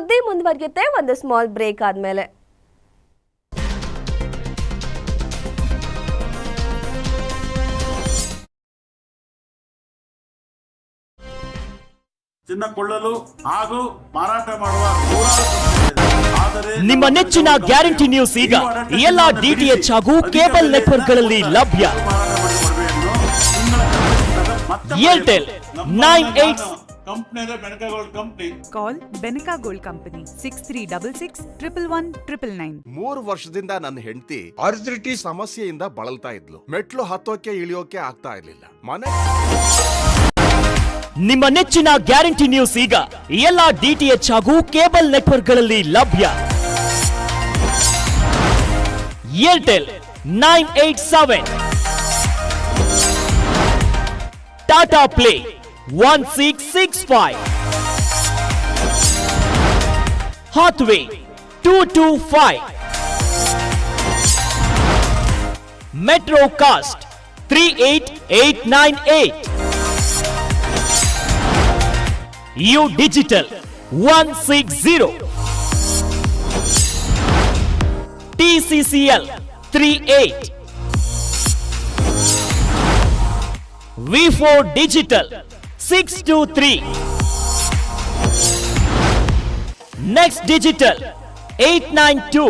ಸುದ್ದಿ ಮುಂದುವರಿಯುತ್ತೆ. ಒಂದು ಸ್ಮಾಲ್ ಬ್ರೇಕ್ ಆದ್ಮೇಲೆ. ಚಿನ್ನ ಕೊಳ್ಳಲು ಹಾಗೂ ಮಾರಾಟ ಮಾಡುವ ನೂರಾರು ಆದರೆ ನಿಮ್ಮ ನೆಚ್ಚಿನ ಗ್ಯಾರಂಟಿ ನ್ಯೂಸ್ ಈಗ ಎಲ್ಲಾ ಡಿಟಿಎಚ್ ಹಾಗೂ ಕೇಬಲ್ ನೆಟ್ವರ್ಕ್ಗಳಲ್ಲಿ ಲಭ್ಯ. ಏರ್ಟೆಲ್ ನೈನ್ ಎಂದು ತಿಂಗಳ Benaka gold company. Six three double six triple one triple nine Benica Gold Company 6366 111 999. ಮೂರು ವರ್ಷದಿಂದ ನನ್ನ ಹೆಂಡತಿ ಅರ್ಜಿಟಿ ಸಮಸ್ಯೆಯಿಂದ ಬಳಲ್ತಾ ಇದ್ಲು. ಮೆಟ್ಲು ಹತ್ತೋಕೆ ಇಳಿಯೋಕೆ ಆಗ್ತಾ ಇರ್ಲಿಲ್ಲ. ಮನೆ ನಿಮ್ಮ ನೆಚ್ಚಿನ ಗ್ಯಾರಂಟಿ ನ್ಯೂಸ್ ಈಗ ಎಲ್ಲಾ ಡಿಟಿಎಚ್ ಹಾಗೂ ಕೇಬಲ್ ನೆಟ್ವರ್ಕ್ಗಳಲ್ಲಿ ಲಭ್ಯ. Airtel nine eight seven. Tata play. 1665. Hathway 225. Metrocast 38898. U Digital 160. TCCL 38. V4 Digital eight nine eight U digital one six zero TCCL three eight V four digital six two three next digital eight nine two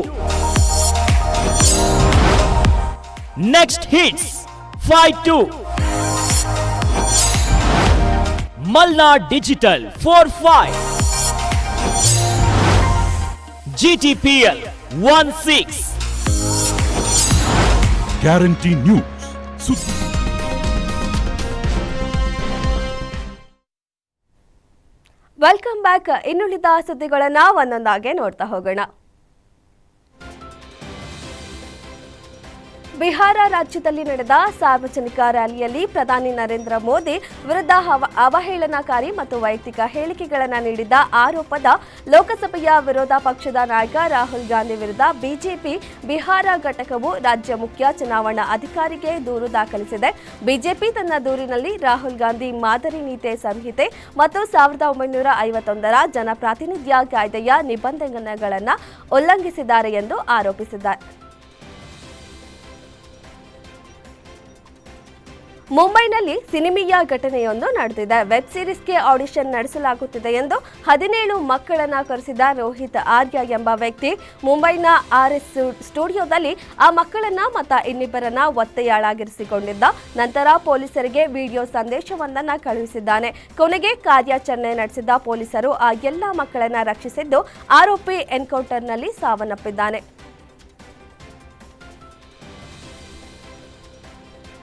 next hits five two Malnad digital four five GTPL one six guarantee news ಸುದ್ದಿ welcome back ಇನ್ನುಳಿದ ಸುದ್ದಿಗಳನ್ನ ಒಂದೊಂದಾಗೆ ನೋಡ್ತಾ ಹೋಗೋಣ. ಬಿಹಾರ ರಾಜ್ಯದಲ್ಲಿ ನಡೆದ ಸಾರ್ವಜನಿಕ ರ್ಯಾಲಿಯಲ್ಲಿ ಪ್ರಧಾನಿ ನರೇಂದ್ರ ಮೋದಿ ವಿರುದ್ಧ ಅವ- ಅವಹೇಳನಕಾರಿ ಮತ್ತು ವೈಯಕ್ತಿಕ ಹೇಳಿಕೆಗಳನ್ನು ನೀಡಿದ ಆರೋಪದ ಲೋಕಸಭೆಯ ವಿರೋಧ ಪಕ್ಷದ ನಾಯಕ ರಾಹುಲ್ ಗಾಂಧಿ ವಿರುದ್ಧ ಬಿಜೆಪಿ ಬಿಹಾರ ಘಟಕವು ರಾಜ್ಯ ಮುಖ್ಯ ಚುನಾವಣಾ ಅಧಿಕಾರಿಗೆ ದೂರು ದಾಖಲಿಸಿದೆ. ಬಿಜೆಪಿ ತನ್ನ ದೂರಿನಲ್ಲಿ ರಾಹುಲ್ ಗಾಂಧಿ ಮಾದರಿ ನೀತಿ ಸಂಹಿತೆ ಮತ್ತು ಸಾವಿರದ ಒಂಬೈನೂರ ಐವತ್ತೊಂದರ ಜನಪ್ರಾತಿನಿಧ್ಯ ಕಾಯ್ದೆಯ ನಿಬಂಧನೆಗಳನ್ನು ಉಲ್ಲಂಘಿಸಿದ್ದಾರೆ ಎಂದು ಆರೋಪಿಸಿದ್ದಾರೆ. ಮುಂಬೈನಲ್ಲಿ ಸಿನಿಮೀಯ ಘಟನೆಯೊಂದು ನಡೆದಿದೆ. ವೆಬ್ ಸೀರೀಸ್ಗೆ ಆಡಿಷನ್ ನಡೆಸಲಾಗುತ್ತಿದೆ ಎಂದು ಹದಿನೇಳು ಮಕ್ಕಳನ್ನು ಕರೆಸಿದ ರೋಹಿತ್ ಆರ್ಯ ಎಂಬ ವ್ಯಕ್ತಿ. ಮುಂಬೈನ ಆರ್ ಎಸ್ ಸ್ಟುಡಿಯೋದಲ್ಲಿ ಆ ಮಕ್ಕಳನ್ನ ಮತ್ತು ಇನ್ನಿಬ್ಬರನ್ನ ಒತ್ತೆಯಾಳಾಗಿರಿಸಿಕೊಂಡಿದ್ದ. ನಂತರ ಪೊಲೀಸರಿಗೆ ವಿಡಿಯೋ ಸಂದೇಶವೊಂದನ್ನು ಕಳುಹಿಸಿದ್ದಾನೆ. ಕೊನೆಗೆ ಕಾರ್ಯಾಚರಣೆ ನಡೆಸಿದ ಪೊಲೀಸರು ಆ ಎಲ್ಲ ಮಕ್ಕಳನ್ನ ರಕ್ಷಿಸಿದ್ದು ಆರೋಪಿ ಎನ್ಕೌಂಟರ್ನಲ್ಲಿ ಸಾವನ್ನಪ್ಪಿದ್ದಾನೆ.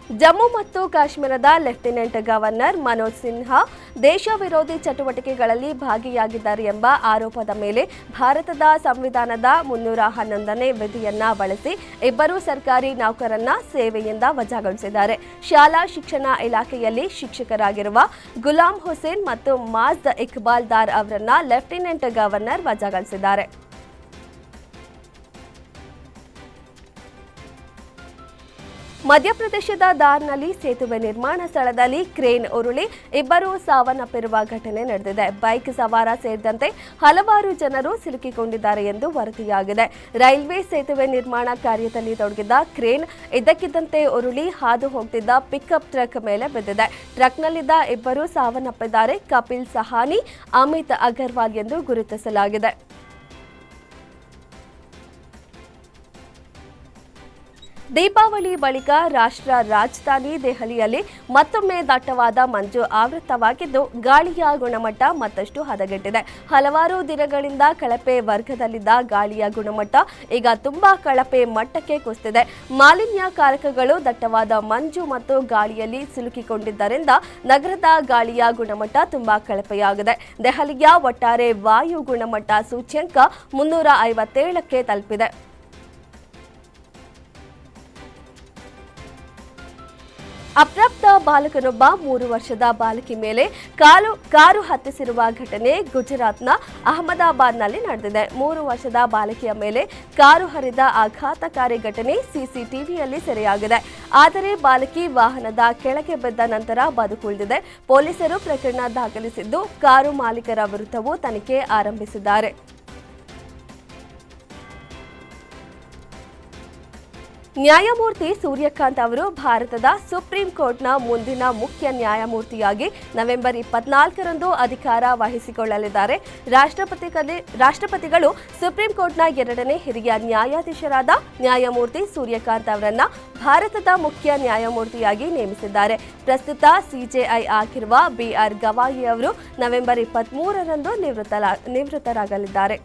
ಜಮ್ಮು ಮತ್ತು ಕಾಶ್ಮೀರದ ಲೆಫ್ಟಿನೆಂಟ್ ಗವರ್ನರ್ ಮನೋಜ್ ಸಿನ್ಹಾ ದೇಶ ವಿರೋಧಿ ಚಟುವಟಿಕೆಗಳಲ್ಲಿ ಭಾಗಿಯಾಗಿದ್ದಾರೆ ಎಂಬ ಆರೋಪದ ಮೇಲೆ ಭಾರತದ ಸಂವಿಧಾನದ ಮುನ್ನೂರ ಹನ್ನೊಂದನೇ ವಿಧಿಯನ್ನ ಬಳಸಿ ಇಬ್ಬರು ಸರ್ಕಾರಿ ನೌಕರನ್ನ ಸೇವೆಯಿಂದ ವಜಾಗೊಳಿಸಿದ್ದಾರೆ. ಶಾಲಾ ಶಿಕ್ಷಣ ಇಲಾಖೆಯಲ್ಲಿ ಶಿಕ್ಷಕರಾಗಿರುವ ಗುಲಾಂ ಹುಸೇನ್ ಮತ್ತು ಮಾಜ್ ಇಕ್ಬಾಲ್ ದಾರ್ ಅವರನ್ನ ಲೆಫ್ಟಿನೆಂಟ್ ಗವರ್ನರ್ ವಜಾಗೊಳಿಸಿದ್ದಾರೆ. ಮಧ್ಯಪ್ರದೇಶದ ದಾರ್ನಲ್ಲಿ ಸೇತುವೆ ನಿರ್ಮಾಣ ಸ್ಥಳದಲ್ಲಿ ಕ್ರೇನ್ ಉರುಳಿ ಇಬ್ಬರು ಸಾವನ್ನಪ್ಪಿರುವ ಘಟನೆ ನಡೆದಿದೆ. ಬೈಕ್ ಸವಾರ ಸೇರಿದಂತೆ ಹಲವಾರು ಜನರು ಸಿಲುಕಿಕೊಂಡಿದ್ದಾರೆ ಎಂದು ವರದಿಯಾಗಿದೆ. ರೈಲ್ವೆ ಸೇತುವೆ ನಿರ್ಮಾಣ ಕಾರ್ಯದಲ್ಲಿ ತೊಡಗಿದ್ದ ಕ್ರೇನ್ ಇದ್ದಕ್ಕಿದ್ದಂತೆ ಉರುಳಿ ಹಾದು ಹೋಗ್ತಿದ್ದ ಪಿಕಪ್ ಟ್ರಕ್ ಮೇಲೆ ಬಿದ್ದಿದೆ. ಟ್ರಕ್ನಲ್ಲಿದ್ದ ಇಬ್ಬರು ಸಾವನ್ನಪ್ಪಿದ್ದಾರೆ. ಕಪಿಲ್ ಸಹಾನಿ, ಅಮಿತ್ ಅಗರ್ವಾಲ್ ಎಂದು ಗುರುತಿಸಲಾಗಿದೆ. ದೀಪಾವಳಿ ಬಳಿಕ ರಾಷ್ಟ್ರ ರಾಜಧಾನಿ ದೆಹಲಿಯಲ್ಲಿ ಮತ್ತೊಮ್ಮೆ ದಟ್ಟವಾದ ಮಂಜು ಆವೃತವಾಗಿದ್ದು ಗಾಳಿಯ ಗುಣಮಟ್ಟ ಮತ್ತಷ್ಟು ಹದಗೆಟ್ಟಿದೆ. ಹಲವಾರು ದಿನಗಳಿಂದ ಕಳಪೆ ವರ್ಗದಲ್ಲಿದ್ದ ಗಾಳಿಯ ಗುಣಮಟ್ಟ ಈಗ ತುಂಬಾ ಕಳಪೆ ಮಟ್ಟಕ್ಕೆ ಕುಸಿದಿದೆ. ಮಾಲಿನ್ಯ ಕಾರಕಗಳು ದಟ್ಟವಾದ ಮಂಜು ಮತ್ತು ಗಾಳಿಯಲ್ಲಿ ಸಿಲುಕಿಕೊಂಡಿದ್ದರಿಂದ ನಗರದ ಗಾಳಿಯ ಗುಣಮಟ್ಟ ತುಂಬಾ ಕಳಪೆಯಾಗಿದೆ. ದೆಹಲಿಯ ಒಟ್ಟಾರೆ ವಾಯು ಗುಣಮಟ್ಟ ಸೂಚ್ಯಂಕ ಮುನ್ನೂರ ಐವತ್ತೇಳಕ್ಕೆ ತಲುಪಿದೆ. ಅಪ್ರಾಪ್ತ ಬಾಲಕನೊಬ್ಬ ಮೂರು ವರ್ಷದ ಬಾಲಕಿ ಮೇಲೆ ಕಾಲು, ಕಾರು ಹತ್ತಿಸಿರುವ ಘಟನೆ ಗುಜರಾತ್ನ ಅಹಮದಾಬಾದ್ನಲ್ಲಿ ನಡೆದಿದೆ. ಮೂರು ವರ್ಷದ ಬಾಲಕಿಯ ಮೇಲೆ ಕಾರು ಹರಿದ ಆಘಾತಕಾರಿ ಘಟನೆ ಸಿಸಿಟಿವಿಯಲ್ಲಿ ಸೆರೆಯಾಗಿದೆ. ಆದರೆ ಬಾಲಕಿ ವಾಹನದ ಕೆಳಗೆ ಬಿದ್ದ ನಂತರ ಬದುಕುಳಿದಿದೆ. ಪೊಲೀಸರು ಪ್ರಕರಣ ದಾಖಲಿಸಿದ್ದು, ಕಾರು ಮಾಲೀಕರ ವಿರುದ್ಧವೂ ತನಿಖೆ ಆರಂಭಿಸಿದ್ದಾರೆ. ನ್ಯಾಯಮೂರ್ತಿ ಸೂರ್ಯಕಾಂತ್ ಅವರು ಭಾರತದ ಸುಪ್ರೀಂ ಕೋರ್ಟ್ನ ಮುಂದಿನ ಮುಖ್ಯ ನ್ಯಾಯಮೂರ್ತಿಯಾಗಿ ನವೆಂಬರ್ ಇಪ್ಪತ್ನಾಲ್ಕರಂದು ಅಧಿಕಾರ ವಹಿಸಿಕೊಳ್ಳಲಿದ್ದಾರೆ. ರಾಷ್ಟ್ರಪತಿ ರಾಷ್ಟ್ರಪತಿಗಳು ಸುಪ್ರೀಂ ಕೋರ್ಟ್ನ ಎರಡನೇ ಹಿರಿಯ ನ್ಯಾಯಾಧೀಶರಾದ ನ್ಯಾಯಮೂರ್ತಿ ಸೂರ್ಯಕಾಂತ್ ಅವರನ್ನ ಭಾರತದ ಮುಖ್ಯ ನ್ಯಾಯಮೂರ್ತಿಯಾಗಿ ನೇಮಿಸಿದ್ದಾರೆ. ಪ್ರಸ್ತುತ ಸಿಜೆಐ ಆಗಿರುವ ಬಿಆರ್ ಗವಾಯಿ ಅವರು ನವೆಂಬರ್ ಇಪ್ಪತ್ಮೂರರಂದು ನಿವೃತ್ತಲ, ನಿವೃತ್ತರಾಗಲಿದ್ದಾರೆ.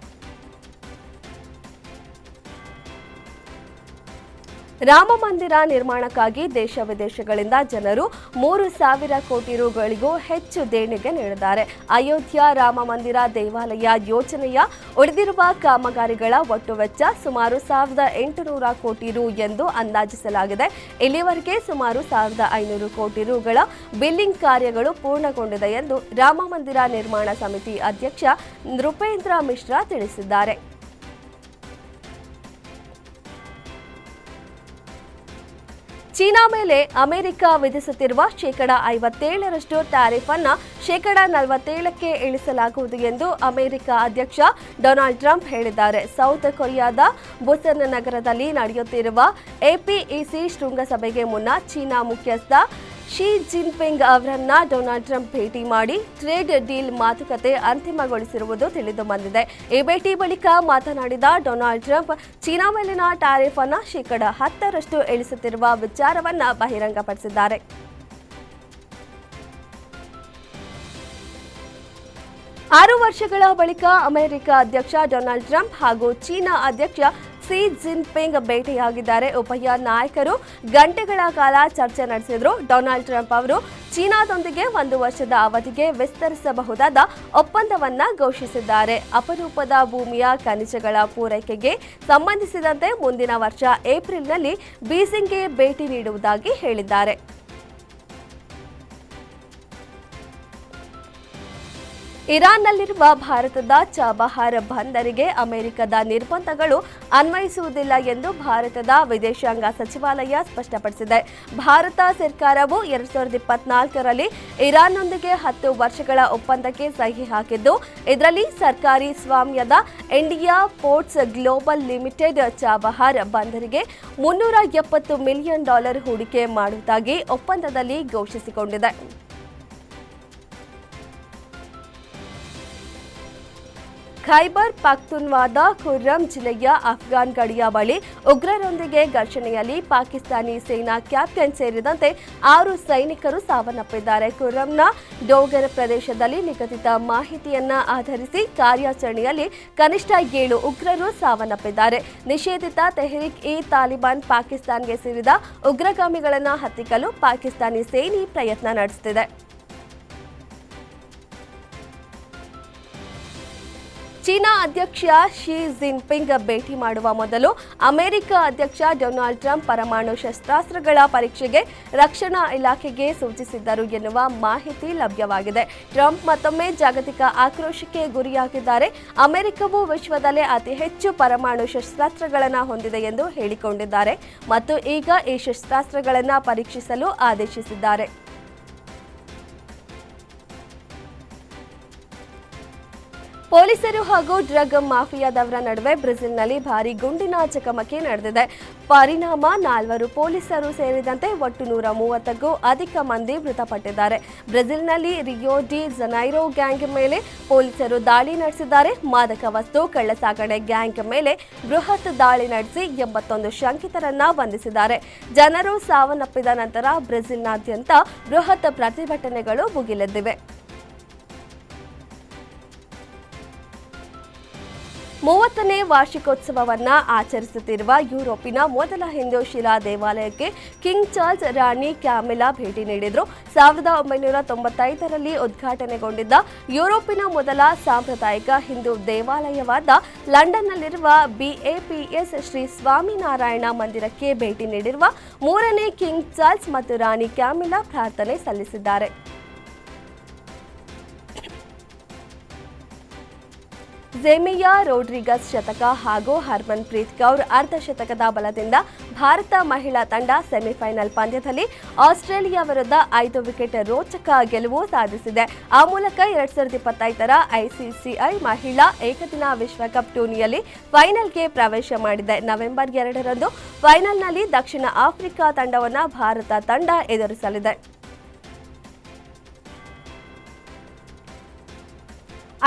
ರಾಮ ಮಂದಿರ ನಿರ್ಮಾಣಕ್ಕಾಗಿ ದೇಶ ವಿದೇಶಗಳಿಂದ ಜನರು ಮೂರು ಸಾವಿರ ಕೋಟಿ ರುಗಳಿಗೂ ಹೆಚ್ಚು ದೇಣಿಗೆ ನೀಡಿದ್ದಾರೆ. ಅಯೋಧ್ಯ ರಾಮ ಮಂದಿರ ದೇವಾಲಯ ಯೋಜನೆಯ ಉಳಿದಿರುವ ಕಾಮಗಾರಿಗಳ ಒಟ್ಟು ವೆಚ್ಚ ಸುಮಾರು ಸಾವಿರದ ಎಂಟುನೂರ ಕೋಟಿ ರು ಎಂದು ಅಂದಾಜಿಸಲಾಗಿದೆ. ಇಲ್ಲಿವರೆಗೆ ಸುಮಾರು ಸಾವಿರದ ಐನೂರು ಕೋಟಿ ರುಗಳ ಬಿಲ್ಲಿಂಗ್ ಕಾರ್ಯಗಳು ಪೂರ್ಣಗೊಂಡಿದೆ ಎಂದು ರಾಮ ಮಂದಿರ ನಿರ್ಮಾಣ ಸಮಿತಿ ಅಧ್ಯಕ್ಷ ನೃಪೇಂದ್ರ ಮಿಶ್ರಾ ತಿಳಿಸಿದ್ದಾರೆ. ಚೀನಾ ಮೇಲೆ ಅಮೆರಿಕ ವಿಧಿಸುತ್ತಿರುವ ಶೇಕಡ ಐವತ್ತೇಳರಷ್ಟು ಟ್ಯಾರಿಫ್ ಅನ್ನ ಶೇಕಡ ನಲವತ್ತೇಳಕ್ಕೆ ಇಳಿಸಲಾಗುವುದು ಎಂದು ಅಮೆರಿಕ ಅಧ್ಯಕ್ಷ ಡೊನಾಲ್ಡ್ ಟ್ರಂಪ್ ಹೇಳಿದ್ದಾರೆ. ಸೌತ್ ಕೊರಿಯಾದ ಬುಸನ್ ನಗರದಲ್ಲಿ ನಡೆಯುತ್ತಿರುವ ಎಪಿಇಸಿ ಶೃಂಗಸಭೆಗೆ ಮುನ್ನ ಚೀನಾ ಮುಖ್ಯಸ್ಥ ಶಿ ಜಿನ್ಪಿಂಗ್ ಅವರನ್ನ ಡೊನಾಲ್ಡ್ ಟ್ರಂಪ್ ಭೇಟಿ ಮಾಡಿ ಟ್ರೇಡ್ ಡೀಲ್ ಮಾತುಕತೆ ಅಂತಿಮಗೊಳಿಸಿರುವುದು ತಿಳಿದು ಬಂದಿದೆ. ಈ ಭೇಟಿ ಬಳಿಕ ಮಾತನಾಡಿದ ಡೊನಾಲ್ಡ್ ಟ್ರಂಪ್, ಚೀನಾ ಮೇಲಿನ ಟ್ಯಾರಿಫ್ ಅನ್ನು ಶೇಕಡ ಹತ್ತರಷ್ಟು ಇಳಿಸುತ್ತಿರುವ ವಿಚಾರವನ್ನು ಬಹಿರಂಗಪಡಿಸಿದ್ದಾರೆ. ಆರು ವರ್ಷಗಳ ಬಳಿಕ ಅಮೆರಿಕ ಅಧ್ಯಕ್ಷ ಡೊನಾಲ್ಡ್ ಟ್ರಂಪ್ ಹಾಗೂ ಚೀನಾ ಅಧ್ಯಕ್ಷ ಸಿ ಜಿನ್ಪಿಂಗ್ ಭೇಟಿಯಾಗಿದ್ದಾರೆ. ಉಭಯ ನಾಯಕರು ಗಂಟೆಗಳ ಕಾಲ ಚರ್ಚೆ ನಡೆಸಿದ್ರು. ಡೊನಾಲ್ಡ್ ಟ್ರಂಪ್ ಅವರು ಚೀನಾದೊಂದಿಗೆ ಒಂದು ವರ್ಷದ ಅವಧಿಗೆ ವಿಸ್ತರಿಸಬಹುದಾದ ಒಪ್ಪಂದವನ್ನ ಘೋಷಿಸಿದ್ದಾರೆ. ಅಪರೂಪದ ಭೂಮಿಯ ಖನಿಜಗಳ ಪೂರೈಕೆಗೆ ಸಂಬಂಧಿಸಿದಂತೆ ಮುಂದಿನ ವರ್ಷ ಏಪ್ರಿಲ್ನಲ್ಲಿ ಬೀಜಿಂಗ್ಗೆ ಭೇಟಿ ನೀಡುವುದಾಗಿ ಹೇಳಿದ್ದಾರೆ. ಇರಾನ್ನಲ್ಲಿರುವ ಭಾರತದ ಚಾಬಹಾರ್ ಬಂದರಿಗೆ ಅಮೆರಿಕದ ನಿರ್ಬಂಧಗಳು ಅನ್ವಯಿಸುವುದಿಲ್ಲ ಎಂದು ಭಾರತದ ವಿದೇಶಾಂಗ ಸಚಿವಾಲಯ ಸ್ಪಷ್ಟಪಡಿಸಿದೆ. ಭಾರತ ಸರ್ಕಾರವು ಎರಡ್ ಸಾವಿರದ ಇಪ್ಪತ್ನಾಲ್ಕರಲ್ಲಿ ಇರಾನ್ನೊಂದಿಗೆ ಹತ್ತು ವರ್ಷಗಳ ಒಪ್ಪಂದಕ್ಕೆ ಸಹಿ ಹಾಕಿದ್ದು, ಇದರಲ್ಲಿ ಸರ್ಕಾರಿ ಸ್ವಾಮ್ಯದ India ports global limited Chabahar ಬಂದರಿಗೆ ಮುನ್ನೂರ ಎಪ್ಪತ್ತು ಮಿಲಿಯನ್ ಡಾಲರ್ ಹೂಡಿಕೆ ಮಾಡುವುದಾಗಿ ಒಪ್ಪಂದದಲ್ಲಿ ಘೋಷಿಸಿಕೊಂಡಿದೆ. ಖೈಬರ್ ಪಖ್ತುನ್ವಾದ ಖುರ್ರಂ ಜಿಲ್ಲೆಯ ಅಫ್ಘಾನ್ ಗಡಿಯ ಬಳಿ ಉಗ್ರರೊಂದಿಗೆ ಘರ್ಷಣೆಯಲ್ಲಿ ಪಾಕಿಸ್ತಾನಿ ಸೇನಾ ಕ್ಯಾಪ್ಟನ್ ಸೇರಿದಂತೆ ಆರು ಸೈನಿಕರು ಸಾವನ್ನಪ್ಪಿದ್ದಾರೆ. ಖುರ್ರಂನ ಡೋಗರ್ ಪ್ರದೇಶದಲ್ಲಿ ನಿಗದಿತ ಮಾಹಿತಿಯನ್ನ ಆಧರಿಸಿ ಕಾರ್ಯಾಚರಣೆಯಲ್ಲಿ ಕನಿಷ್ಠ ಏಳು ಉಗ್ರರು ಸಾವನ್ನಪ್ಪಿದ್ದಾರೆ. ನಿಷೇಧಿತ ತೆಹರಿಕ್ ಇ ತಾಲಿಬಾನ್ ಪಾಕಿಸ್ತಾನ್ಗೆ ಸೇರಿದ ಉಗ್ರಗಾಮಿಗಳನ್ನು ಹತ್ತಿಕ್ಕಲು ಪಾಕಿಸ್ತಾನಿ ಸೇನೆ ಪ್ರಯತ್ನ ನಡೆಸುತ್ತಿದೆ ಚೀನಾ ಅಧ್ಯಕ್ಷ ಶಿ ಜಿನ್ಪಿಂಗ್ ಭೇಟಿ ಮಾಡುವ ಮೊದಲು ಅಮೆರಿಕ ಅಧ್ಯಕ್ಷ ಡೊನಾಲ್ಡ್ ಟ್ರಂಪ್ ಪರಮಾಣು ಶಸ್ತ್ರಾಸ್ತ್ರಗಳ ಪರೀಕ್ಷೆಗೆ ರಕ್ಷಣಾ ಇಲಾಖೆಗೆ ಸೂಚಿಸಿದ್ದರು ಎನ್ನುವ ಮಾಹಿತಿ ಲಭ್ಯವಾಗಿದೆ. ಟ್ರಂಪ್ ಮತ್ತೊಮ್ಮೆ ಜಾಗತಿಕ ಆಕ್ರೋಶಕ್ಕೆ ಗುರಿಯಾಗಿದ್ದಾರೆ. ಅಮೆರಿಕವು ವಿಶ್ವದಲ್ಲೇ ಅತಿ ಹೆಚ್ಚು ಪರಮಾಣು ಶಸ್ತ್ರಾಸ್ತ್ರಗಳನ್ನು ಹೊಂದಿದೆ ಎಂದು ಹೇಳಿಕೊಂಡಿದ್ದಾರೆ ಮತ್ತು ಈಗ ಈ ಶಸ್ತ್ರಾಸ್ತ್ರಗಳನ್ನು ಪರೀಕ್ಷಿಸಲು ಆದೇಶಿಸಿದ್ದಾರೆ. ಪೊಲೀಸರು ಹಾಗೂ ಡ್ರಗ್ ಮಾಫಿಯಾದವರ ನಡುವೆ ಬ್ರೆಜಿಲ್ನಲ್ಲಿ ಭಾರಿ ಗುಂಡಿನ ಚಕಮಕಿ ನಡೆದಿದೆ. ಪರಿಣಾಮ ನಾಲ್ವರು ಪೊಲೀಸರು ಸೇರಿದಂತೆ ಒಟ್ಟು ನೂರ ಮೂವತ್ತಕ್ಕೂ ಅಧಿಕ ಮಂದಿ ಮೃತಪಟ್ಟಿದ್ದಾರೆ. ಬ್ರೆಜಿಲ್ನಲ್ಲಿ ರಿಯೋ ಡಿ ಜನೈರೋ ಗ್ಯಾಂಗ್ ಮೇಲೆ ಪೊಲೀಸರು ದಾಳಿ ನಡೆಸಿದ್ದಾರೆ. ಮಾದಕ ವಸ್ತು, ಕಳ್ಳಸಾಗಣೆ ಗ್ಯಾಂಗ್ ಮೇಲೆ ಬೃಹತ್ ದಾಳಿ ನಡೆಸಿ ಎಂಬತ್ತೊಂದು ಶಂಕಿತರನ್ನ ಬಂಧಿಸಿದ್ದಾರೆ. ಜನರು ಸಾವನ್ನಪ್ಪಿದ ನಂತರ ಬ್ರೆಜಿಲ್ನಾದ್ಯಂತ ಬೃಹತ್ ಪ್ರತಿಭಟನೆಗಳು ಭುಗಿಲೆದ್ದಿವೆ ಮೂವತ್ತನೇ ವಾರ್ಷಿಕೋತ್ಸವವನ್ನ ಆಚರಿಸುತ್ತಿರುವ ಯುರೋಪಿನ ಮೊದಲ ಹಿಂದೂ ಶಿಲಾ ದೇವಾಲಯಕ್ಕೆ ಕಿಂಗ್ ಚಾರ್ಲ್ಸ್ ರಾಣಿ ಕ್ಯಾಮಿಲಾ ಭೇಟಿ ನೀಡಿದ್ರು. ಸಾವಿರದ ಒಂಬೈನೂರ ತೊಂಬತ್ತೈದರಲ್ಲಿ ಉದ್ಘಾಟನೆಗೊಂಡಿದ್ದ ಯುರೋಪಿನ ಮೊದಲ ಸಾಂಪ್ರದಾಯಿಕ ಹಿಂದೂ ದೇವಾಲಯವಾದ ಲಂಡನ್ನಲ್ಲಿರುವ ಬಿಎಪಿಎಸ್ ಶ್ರೀ ಸ್ವಾಮಿನಾರಾಯಣ ಮಂದಿರಕ್ಕೆ ಭೇಟಿ ನೀಡಿರುವ ಮೂರನೇ ಕಿಂಗ್ ಚಾರ್ಲ್ಸ್ ಮತ್ತು ರಾಣಿ ಕ್ಯಾಮಿಲಾ ಪ್ರಾರ್ಥನೆ ಸಲ್ಲಿಸಿದ್ದಾರೆ. ಜೆಮಿಯಾ ರೋಡ್ರಿಗಸ್ ಶತಕ ಹಾಗೂ ಹರ್ಮನ್ ಪ್ರೀತ್ ಕೌರ್ ಅರ್ಧ ಶತಕದ ಬಲದಿಂದ ಭಾರತ ಮಹಿಳಾ ತಂಡ ಸೆಮಿಫೈನಲ್ ಪಂದ್ಯದಲ್ಲಿ ಆಸ್ಟ್ರೇಲಿಯಾ ವಿರುದ್ಧ ಐದು ವಿಕೆಟ್ ರೋಚಕ ಗೆಲುವು ಸಾಧಿಸಿದೆ. ಆ ಮೂಲಕ ಎರಡ್ ಸಾವಿರದ ಇಪ್ಪತ್ತೈದರ ಐಸಿಸಿಐ ಮಹಿಳಾ ಏಕದಿನ ವಿಶ್ವಕಪ್ ಟೂರ್ನಿಯಲ್ಲಿ ಫೈನಲ್ಗೆ ಪ್ರವೇಶ ಮಾಡಿದೆ. ನವೆಂಬರ್ ಎರಡರಂದು ಫೈನಲ್ನಲ್ಲಿ ದಕ್ಷಿಣ ಆಫ್ರಿಕಾ ತಂಡವನ್ನು ಭಾರತ ತಂಡ ಎದುರಿಸಲಿದೆ.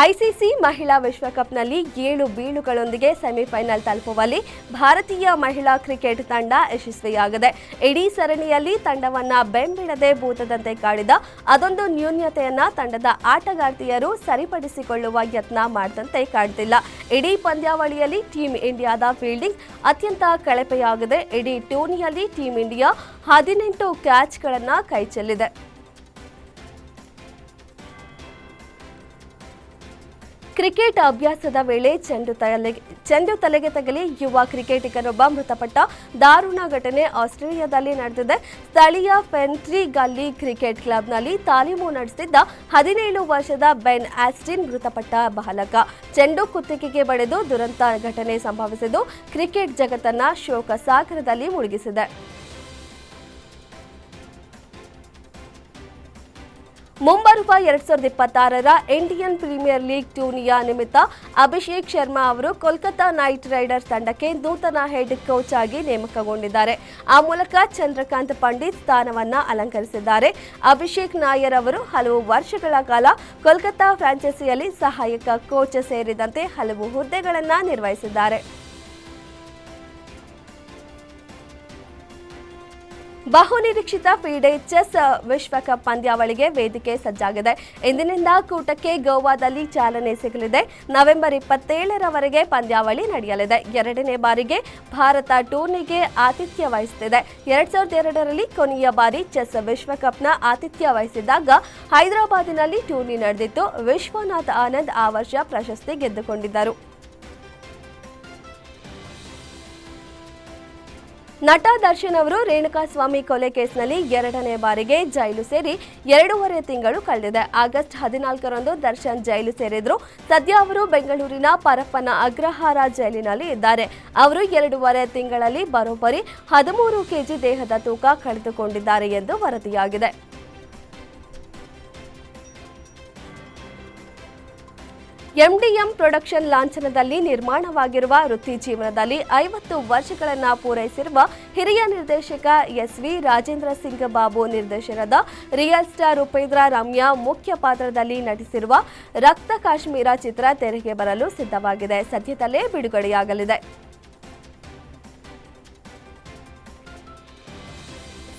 ಐಸಿಸಿ ಮಹಿಳಾ ವಿಶ್ವಕಪ್ನಲ್ಲಿ ಏಳು ಬೀಳುಗಳೊಂದಿಗೆ ಸೆಮಿಫೈನಲ್ ತಲುಪುವಲ್ಲಿ ಭಾರತೀಯ ಮಹಿಳಾ ಕ್ರಿಕೆಟ್ ತಂಡ ಯಶಸ್ವಿಯಾಗಿದೆ. ಇಡೀ ಸರಣಿಯಲ್ಲಿ ತಂಡವನ್ನ ಬೆಂಬಿಡದೆ ಭೂತದಂತೆ ಕಾಡಿದ ಅದೊಂದು ನ್ಯೂನ್ಯತೆಯನ್ನ ತಂಡದ ಆಟಗಾರ್ತಿಯರು ಸರಿಪಡಿಸಿಕೊಳ್ಳುವ ಯತ್ನ ಮಾಡದಂತೆ ಕಾಡ್ತಿಲ್ಲ ಇಡೀ ಪಂದ್ಯಾವಳಿಯಲ್ಲಿ ಟೀಂ ಇಂಡಿಯಾದ ಫೀಲ್ಡಿಂಗ್ ಅತ್ಯಂತ ಕಳಪೆಯಾಗಿದೆ. ಇಡೀ ಟೂರ್ನಿಯಲ್ಲಿ ಟೀಂ ಇಂಡಿಯಾ ಹದಿನೆಂಟು ಕ್ಯಾಚ್ಗಳನ್ನು ಕೈಚೆಲ್ಲಿದೆ. ಕ್ರಿಕೆಟ್ ಅಭ್ಯಾಸದ ವೇಳೆ ಚೆಂಡು ತಲೆಗೆ ಚೆಂಡು ತಲೆಗೆ ತಗಲಿ ಯುವ ಕ್ರಿಕೆಟಿಗರೊಬ್ಬ ಮೃತಪಟ್ಟ ದಾರುಣ ಘಟನೆ ಆಸ್ಟ್ರೇಲಿಯಾದಲ್ಲಿ ನಡೆದಿದೆ. ಸ್ಥಳೀಯ ಫೆಂಟ್ರಿ ಗಲ್ಲಿ ಕ್ರಿಕೆಟ್ ಕ್ಲಬ್ನಲ್ಲಿ ತಾಲೀಮು ನಡೆಸಿದ್ದ ಹದಿನೇಳು ವರ್ಷದ ಬೆನ್ ಆಸ್ಟಿನ್ ಮೃತಪಟ್ಟ ಬಾಲಕ. ಚೆಂಡು ಕುತ್ತಿಗೆಗೆ ಬಡಿದು ದುರಂತ ಘಟನೆ ಸಂಭವಿಸಿದ್ದು, ಕ್ರಿಕೆಟ್ ಜಗತ್ತನ್ನ ಶೋಕ ಸಾಗರದಲ್ಲಿ ಮುಳುಗಿಸಿದೆ. ಮುಂಬರುವ ಎರಡ್ ಸಾವಿರದ ಇಪ್ಪತ್ತಾರರ ಇಂಡಿಯನ್ ಪ್ರೀಮಿಯರ್ ಲೀಗ್ ಟೂರ್ನಿಯ ನಿಮಿತ್ತ ಅಭಿಷೇಕ್ ಶರ್ಮಾ ಅವರು ಕೋಲ್ಕತಾ ನೈಟ್ ರೈಡರ್ಸ್ ತಂಡಕ್ಕೆ ನೂತನ ಹೆಡ್ ಕೋಚ್ ಆಗಿ ನೇಮಕಗೊಂಡಿದ್ದಾರೆ. ಆ ಮೂಲಕ ಚಂದ್ರಕಾಂತ್ ಪಂಡಿತ್ ಸ್ಥಾನವನ್ನ ಅಲಂಕರಿಸಿದ್ದಾರೆ. ಅಭಿಷೇಕ್ ನಾಯರ್ ಅವರು ಹಲವು ವರ್ಷಗಳ ಕಾಲ ಕೋಲ್ಕತಾ ಫ್ರಾಂಚೈಸಿಯಲ್ಲಿ ಸಹಾಯಕ ಕೋಚ್ ಸೇರಿದಂತೆ ಹಲವು ಹುದ್ದೆಗಳನ್ನು ನಿರ್ವಹಿಸಿದ್ದಾರೆ. ಬಹುನಿರೀಕ್ಷಿತ ಫಿಡೆ ಚೆಸ್ ವಿಶ್ವಕಪ್ ಪಂದ್ಯಾವಳಿಗೆ ವೇದಿಕೆ ಸಜ್ಜಾಗಿದೆ. ಇಂದಿನಿಂದ ಕೂಟಕ್ಕೆ ಗೋವಾದಲ್ಲಿ ಚಾಲನೆ ಸಿಗಲಿದೆ. ನವೆಂಬರ್ ಇಪ್ಪತ್ತೇಳರವರೆಗೆ ಪಂದ್ಯಾವಳಿ ನಡೆಯಲಿದೆ. ಎರಡನೇ ಬಾರಿಗೆ ಭಾರತ ಟೂರ್ನಿಗೆ ಆತಿಥ್ಯ ವಹಿಸುತ್ತಿದೆ. ಎರಡ್ ಸಾವಿರದ ಎರಡರಲ್ಲಿ ಕೊನೆಯ ಬಾರಿ ಚೆಸ್ ವಿಶ್ವಕಪ್ನ ಆತಿಥ್ಯ ವಹಿಸಿದ್ದಾಗ ಹೈದರಾಬಾದಿನಲ್ಲಿ ಟೂರ್ನಿ ನಡೆದಿತ್ತು. ವಿಶ್ವನಾಥ್ ಆನಂದ್ ಆ ವರ್ಷ ಪ್ರಶಸ್ತಿ ಗೆದ್ದುಕೊಂಡಿದ್ದರು. ನಟ ದರ್ಶನ್ ಅವರು ರೇಣುಕಾಸ್ವಾಮಿ ಕೊಲೆ ಕೇಸ್ನಲ್ಲಿ ಎರಡನೇ ಬಾರಿಗೆ ಜೈಲು ಸೇರಿ ಎರಡೂವರೆ ತಿಂಗಳು ಕಳೆದಿದೆ. ಆಗಸ್ಟ್ ಹದಿನಾಲ್ಕರಂದು ದರ್ಶನ್ ಜೈಲು ಸೇರಿದ್ರು. ಸದ್ಯ ಅವರು ಬೆಂಗಳೂರಿನ ಪರಪ್ಪನ ಅಗ್ರಹಾರ ಜೈಲಿನಲ್ಲಿ ಇದ್ದಾರೆ. ಅವರು ಎರಡೂವರೆ ತಿಂಗಳಲ್ಲಿ ಬರೋಬ್ಬರಿ ಹದಿಮೂರು ಕೆಜಿ ದೇಹದ ತೂಕ ಕಳೆದುಕೊಂಡಿದ್ದಾರೆ ಎಂದು ವರದಿಯಾಗಿದೆ. ಎಂಡಿಎಂ ಪ್ರೊಡಕ್ಷನ್ ಲಾಂಛನದಲ್ಲಿ ನಿರ್ಮಾಣವಾಗಿರುವ ವೃತ್ತಿ ಜೀವನದಲ್ಲಿ ಐವತ್ತು ವರ್ಷಗಳನ್ನು ಪೂರೈಸಿರುವ ಹಿರಿಯ ನಿರ್ದೇಶಕ ಎಸ್ ವಿ ರಾಜೇಂದ್ರ ಸಿಂಗ್ ಬಾಬು ನಿರ್ದೇಶನದ ರಿಯಲ್ ಸ್ಟಾರ್ ಉಪೇಂದ್ರ ರಮ್ಯಾ ಮುಖ್ಯ ಪಾತ್ರದಲ್ಲಿ ನಟಿಸಿರುವ ರಕ್ತ ಕಾಶ್ಮೀರ ಚಿತ್ರ ತೆರೆಗೆ ಬರಲು ಸಿದ್ಧವಾಗಿದೆ. ಸದ್ಯದಲ್ಲೇ ಬಿಡುಗಡೆಯಾಗಲಿದೆ.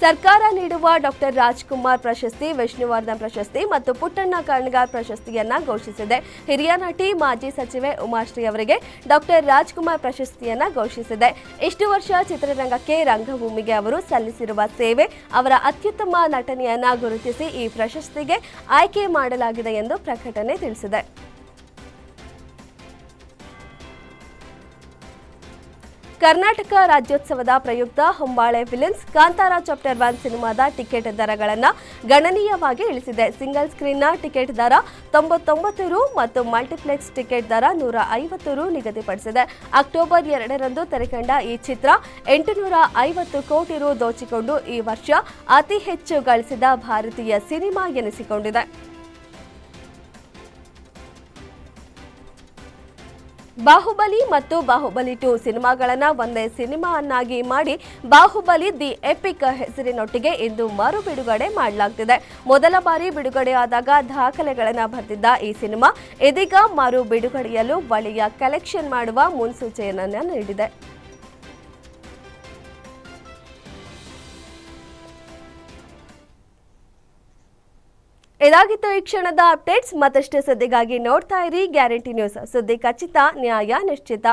ಸರ್ಕಾರ ನೀಡುವ ಡಾಕ್ಟರ್ ರಾಜ್ಕುಮಾರ್ ಪ್ರಶಸ್ತಿ, ವಿಷ್ಣುವರ್ಧನ್ ಪ್ರಶಸ್ತಿ ಮತ್ತು ಪುಟ್ಟಣ್ಣ ಕಣ್ಗಾರ್ ಪ್ರಶಸ್ತಿಯನ್ನ ಘೋಷಿಸಿದೆ. ಹಿರಿಯ ನಟಿ, ಮಾಜಿ ಸಚಿವೆ ಉಮಾಶ್ರೀ ಅವರಿಗೆ ಡಾಕ್ಟರ್ ರಾಜ್ಕುಮಾರ್ ಪ್ರಶಸ್ತಿಯನ್ನ ಘೋಷಿಸಿದೆ. ಇಷ್ಟು ವರ್ಷ ಚಿತ್ರರಂಗಕ್ಕೆ ರಂಗಭೂಮಿಗೆ ಅವರು ಸಲ್ಲಿಸಿರುವ ಸೇವೆ ಅವರ ಅತ್ಯುತ್ತಮ ನಟನೆಯನ್ನ ಗುರುತಿಸಿ ಈ ಪ್ರಶಸ್ತಿಗೆ ಆಯ್ಕೆ ಮಾಡಲಾಗಿದೆ ಎಂದು ಪ್ರಕಟಣೆ ತಿಳಿಸಿದೆ. ಕರ್ನಾಟಕ ರಾಜ್ಯೋತ್ಸವದ ಪ್ರಯುಕ್ತ Hombale films Kantara chapter one ಸಿನಿಮಾದ ಟಿಕೆಟ್ ದರಗಳನ್ನು ಗಣನೀಯವಾಗಿ ಇಳಿಸಿದೆ. ಸಿಂಗಲ್ ಸ್ಕ್ರೀನ್ನ ಟಿಕೆಟ್ ದರ ತೊಂಬತ್ತೊಂಬತ್ತು ರು ಮತ್ತು ಮಲ್ಟಿಪ್ಲೆಕ್ಸ್ ಟಿಕೆಟ್ ದರ ನೂರ ಐವತ್ತು ರು ನಿಗದಿಪಡಿಸಿದೆ. ಅಕ್ಟೋಬರ್ ಎರಡರಂದು ತೆರೆಕಂಡ ಈ ಚಿತ್ರ ಎಂಟುನೂರ ಐವತ್ತು ಕೋಟಿ ರು ದೋಚಿಕೊಂಡು ಈ ವರ್ಷ ಅತಿ ಹೆಚ್ಚು ಗಳಿಸಿದ ಭಾರತೀಯ ಸಿನಿಮಾ ಎನಿಸಿಕೊಂಡಿದೆ. ಬಾಹುಬಲಿ ಮತ್ತು ಬಾಹುಬಲಿ ಟು ಸಿನಿಮಾಗಳನ್ನ ಒಂದೇ ಸಿನಿಮಾವನ್ನಾಗಿ ಮಾಡಿ ಬಾಹುಬಲಿ ದಿ ಎಪಿಕ್ ಹೆಸರಿನೊಟ್ಟಿಗೆ ಇಂದು ಮರು ಬಿಡುಗಡೆ ಮಾಡಲಾಗ್ತಿದೆ. ಮೊದಲ ಬಾರಿ ಬಿಡುಗಡೆಯಾದಾಗ ದಾಖಲೆಗಳನ್ನು ಬರೆದಿದ್ದ ಈ ಸಿನಿಮಾ ಇದೀಗ ಮರು ಬಿಡುಗಡೆಯಲು ಒಳ್ಳೆಯ ಕಲೆಕ್ಷನ್ ಮಾಡುವ ಮುನ್ಸೂಚನೆಯನ್ನ ನೀಡಿದೆ. ಇದಾಗಿತ್ತು ಈ ಕ್ಷಣದ ಅಪ್ಡೇಟ್ಸ್ ಮತ್ತಷ್ಟು ಸುದ್ದಿಗಾಗಿ ನೋಡ್ತಾ ಇರಿ ಗ್ಯಾರಂಟಿ ನ್ಯೂಸ್. ಸುದ್ದಿ ಖಚಿತ ನ್ಯಾಯ ನಿಶ್ಚಿತ.